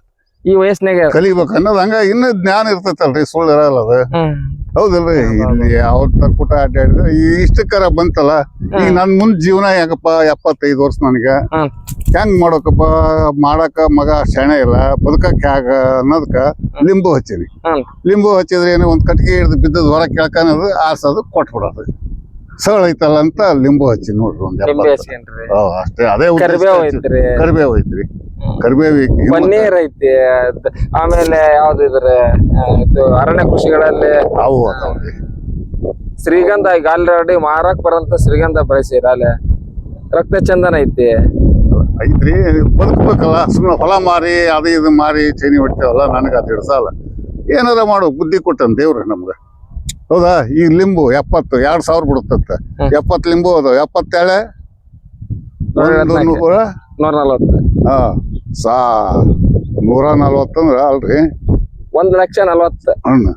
ಈ ವಯಸ್ಸಿನಾಗ ಕಲಿಬೇಕು ಅನ್ನೋದು ಹಂಗ ಇನ್ನೂ ಜ್ಞಾನ ಇರ್ತೈತಲ್ರಿ ಸುಳ್ಳು ಇರಲ್ಲ ಅದು ಹೌದಲ್ರಿ ಇಲ್ಲಿ ಯಾವ ತರ್ಕುಟ ಅಡ್ಡಾಡಿದ್ರೆ ಈ ಇಷ್ಟಕ್ಕರ ಬಂತಲ್ಲ ಈಗ ನನ್ ಮುಂದ್ ಜೀವನ ಯಾಕಪ್ಪ ಎಪ್ಪತ್ತೈದು ವರ್ಷ ನನಗೆ. ಹೆಂಗ್ ಮಾಡೋಕಪ್ಪ ಮಾಡಕ ಮಗ ಶಣ ಇಲ್ಲ ಬದುಕಕ್ ಹ್ಯಾಗ ಅನ್ನೋದಕ್ಕ ಲಿಂಬು ಹಚ್ಚೀನಿ ಹ್ಮ್. ಲಿಂಬು ಹಚ್ಚಿದ್ರೆ ಏನೋ ಒಂದ್ ಕಟ್ಗೆ ಹಿಡಿದು ಬಿದ್ದದ್ ಹೊರ ಕೇಳ್ಕೊಂಡು ಆಸದು ಕೊಟ್ಬಿಡೋದು. ಸರಳ ಐತಲ್ಲ ಅಂತ ಲಿಂಬು ಹಚ್ಚಿ ನೋಡ್ರಿ ಒಂದ್ ಎಪ್ಪತ್ತು ಹಾ, ಅಷ್ಟೇ ಅದೇ ಉದ್ದೇಶ ಕರಿಬೇವು ಹಚ್ಚಿ- ಐತ್ರಿ. ಕರಿಬೇವು ಐತ್ರಿ. ಕರಿಬೇವು ಐತಿ. ಹಿಮ್ಮತ್ತ- ಪನ್ನೀರ್ ಐತಿ ಅದ್- ಆಮೇಲೆ ಯಾವ್ದು ಇದ್ರ ಆ, ಇದು ಅರಣ್ಯ ಕೃಷಿಗಳಲ್ಲಿ ಅವು ಅದಾವ್ರಿ. ಶ್ರೀಗಂಧ ಈಗ ಆಲ್ರೆಡಿ ಮಾರಕ್ ಬರಂತ ಶ್ರೀಗಂಧ ಬಳಸಿರ ಅಲ್ಲೇ. ರಕ್ತ ಚಂದನ ಐತಿ. ಐತ್ರಿ ಬದುಕ್ಬೇಕಲ್ಲ ಸುಮ್ಮನೆ ಹೊಲ ಮಾರಿ ಅದು ಇದು ಮಾರಿ ಚೇನಿ ಹೊಡಿತೇವಲ್ಲ ನನಗೆ ಅದು ಹಿಡ್ಸಲ್ಲ. ಏನಾರ ಮಾಡು ಬುದ್ಧಿ ಕೊಟ್ಟನ್ ದೇವ್ರಿ ನಮ್ಗೆ. ಹೌದಾ? ಈಗ ಲಿಂಬು ಎಪ್ಪತ್ತು ಎರಡ್ ಸಾವಿರ ಬಿಡುತ್ತ. ಎಪ್ಪತ್ತು ಲಿಂಬು ಅದು. ಎಪ್ಪತ್ತೇಳೆ? ನೂರ ನಲ್ವತ್ತು. ಹಾ. ಸಾ ನೂರ ನಲ್ವತ್ತಂದ್ರ ಅಲ್ರಿ. ಒಂದ್ ಲಕ್ಷ ನಲ್ವತ್ತು. ಹಣ್ಣು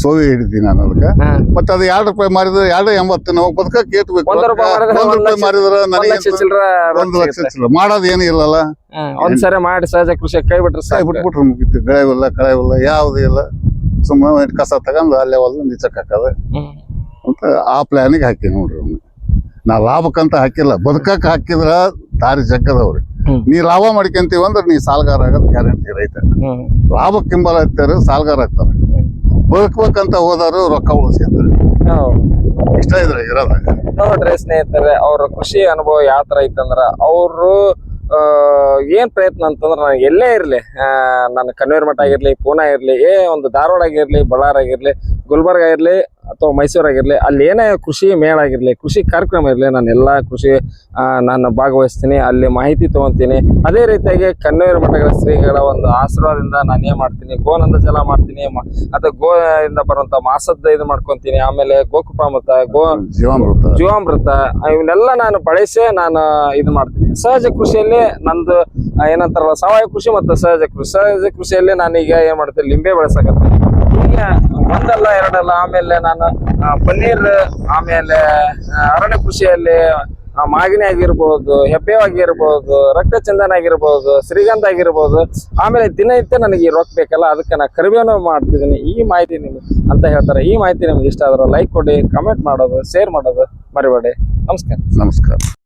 ಸೋವಿ ಹಿಡಿದಿ ನಾನು ಅದಕ್ಕೆ. ಮತ್ತೆ ಅದು ಎರಡು ರೂಪಾಯಿ ಮಾರಿದ್ರೆ ಎರಡು ಎಂಬತ್ತು. ನಾವು ಬದಕ ಕೇತ್ಬೇಕು ಒಂದ್ ರೂಪಾಯಿ ಮಾರಿದ್ರೆ ನನಗೆ ಒಂದು ಲಕ್ಷ ಚಿಲ್ಲರೆ. ಮಾಡೋದು ಏನು ಇಲ್ಲಲ್ಲ. ಒಂದ್ಸರಿ ಮಾಡಿ ಸಹಜ ಕೃಷಿ ಕೈ ಬಿಟ್ರೆ ಕೈ ಮುಗಿತು ಬೆಳೆ ಇಲ್ಲ ಕಳೆ ಇಲ್ಲ ಯಾವುದೂ ಇಲ್ಲ. ಸುಮ್ಮನೆ ಕಸ ತಗೊಂಡು ಅಲ್ಲೇ ಹೊಲ್ದು ನೀಚಕ್ ಹಾಕೋದು. ಅಂತ ಆ ಪ್ಲಾನಿಗೆ ಹಾಕಿ ನೋಡ್ರಿ ಅವ್ನು. ನಾ ಲಾಭಕ್ಕಂತ ಹಾಕಿಲ್ಲ ಬದುಕಕ್ಕೆ ಹಾಕಿದ್ರ ದಾರಿ ಜಗ್ಗದವ್ರಿ. ನೀ ಲಾಭ ಮಾಡ್ಕೊಂತೀವಿ ಅಂದ್ರೆ ನೀ ಸಾಲ್ಗಾರ ಆಗೋದು ಗ್ಯಾರಂಟಿ ರೈತ. ಲಾಭ ಲಾಭಕ್ಕೆ ಹಿಂಬಲ ಹತ್ತಾರ ಸಾಲ್ಗಾರ ಆಗ್ತಾರೆ. ಬದುಕ್ಬೇಕಂತ ಹೋದವರು ರೊಕ್ಕ ಉಳಿಸ್ಕೊಂತಾರೆ ಇಷ್ಟ ಇದ್ರೆ ಇರೋದಾಗ ನೋಡ್ರಿ ಸ್ನೇಹಿತರೆ ಅವ್ರ ಖುಷಿ ಅನುಭವ ಯಾವ ತರ ಐತಂದ್ರ ಅವರು ಏನ್ ಪ್ರಯತ್ನ ಅಂತಂದ್ರೆ ನನಗೆ ಎಲ್ಲೇ ಇರಲಿ ನಾನು ಕನ್ವೇರ್ ಮಠ ಆಗಿರಲಿ, ಪೂನಾ ಇರಲಿ, ಏ ಒಂದು ಧಾರವಾಡ ಆಗಿರಲಿ, ಬಳ್ಳಾರಿ ಆಗಿರಲಿ, ಗುಲ್ಬರ್ಗ ಆಗಿರ್ಲಿ ಅಥವಾ ಮೈಸೂರಾಗಿರಲಿ ಅಲ್ಲಿ ಏನೇ ಕೃಷಿ ಮೇಳ ಆಗಿರಲಿ ಕೃಷಿ ಕಾರ್ಯಕ್ರಮ ಇರಲಿ ನಾನು ಎಲ್ಲ ಕೃಷಿ ನಾನು ಭಾಗವಹಿಸ್ತೀನಿ ಅಲ್ಲಿ ಮಾಹಿತಿ ತೊಗೊತೀನಿ. ಅದೇ ರೀತಿಯಾಗಿ ಕನ್ವೇರ್ ಮಠಗಳ ಶ್ರೀಗಳ ಒಂದು ಆಶೀರ್ವಾದದಿಂದ ನಾನು ಏನು ಮಾಡ್ತೀನಿ ಗೋನಂದ ಜಲ ಮಾಡ್ತೀನಿ ಅಥವಾ ಗೋ ಇಂದ ಬರುವಂಥ ಮಾಸದ ಇದು ಮಾಡ್ಕೊತೀನಿ ಆಮೇಲೆ ಗೋಕೃಪಾಮೃತ ಗೋ ಜೀವಾಮೃತ. ಜೀವಾಮೃತ ಇವನ್ನೆಲ್ಲ ನಾನು ಬಳಸಿ ನಾನು ಇದು ಮಾಡ್ತೀನಿ. ಸಹಜ ಕೃಷಿಯಲ್ಲಿ ನಂದು ಏನಂತಾರಲ್ಲ ಸಾವಯವ ಕೃಷಿ ಮತ್ತು ಸಹಜ ಕೃಷಿ. ಸಹಜ ಕೃಷಿಯಲ್ಲಿ ನಾನೀಗ ಏನು ಮಾಡ್ತೀನಿ ಲಿಂಬೆ ಬೆಳೆಸಕತ್ತೀನಿ. ಈಗ ಒಂದಲ್ಲ ಎರಡಲ್ಲ, ಆಮೇಲೆ ನಾನು ಪನ್ನೀರ್ ಆಮೇಲೆ ಅರಣ್ಯ ಕೃಷಿಯಲ್ಲಿ ಮಾಗಿನಿ ಆಗಿರ್ಬೋದು ಹೆಬ್ಬೇವ್ ಆಗಿರ್ಬೋದು, ರಕ್ತ ಚಂದನ ಆಗಿರ್ಬೋದು, ಶ್ರೀಗಂಧ ಆಗಿರ್ಬೋದು, ಆಮೇಲೆ ದಿನನಿತ್ಯ ನನಗೆ ಈ ರೊಕ್ಕ ಬೇಕಲ್ಲ, ಅದಕ್ಕೆ ನಾನು ಕರಿಬೇವನ ಮಾಡ್ತಿದ್ದೀನಿ. ಈ ಮಾಹಿತಿ ನಿಮಗೆ ಅಂತ ಹೇಳ್ತಾರೆ. ಈ ಮಾಹಿತಿ ನಿಮ್ಗೆ ಇಷ್ಟ ಆದ್ರೆ ಲೈಕ್ ಕೊಡಿ ಕಮೆಂಟ್ ಮಾಡೋದು ಶೇರ್ ಮಾಡೋದು ಮರಿಬೇಡಿ. ನಮಸ್ಕಾರ. ನಮಸ್ಕಾರ.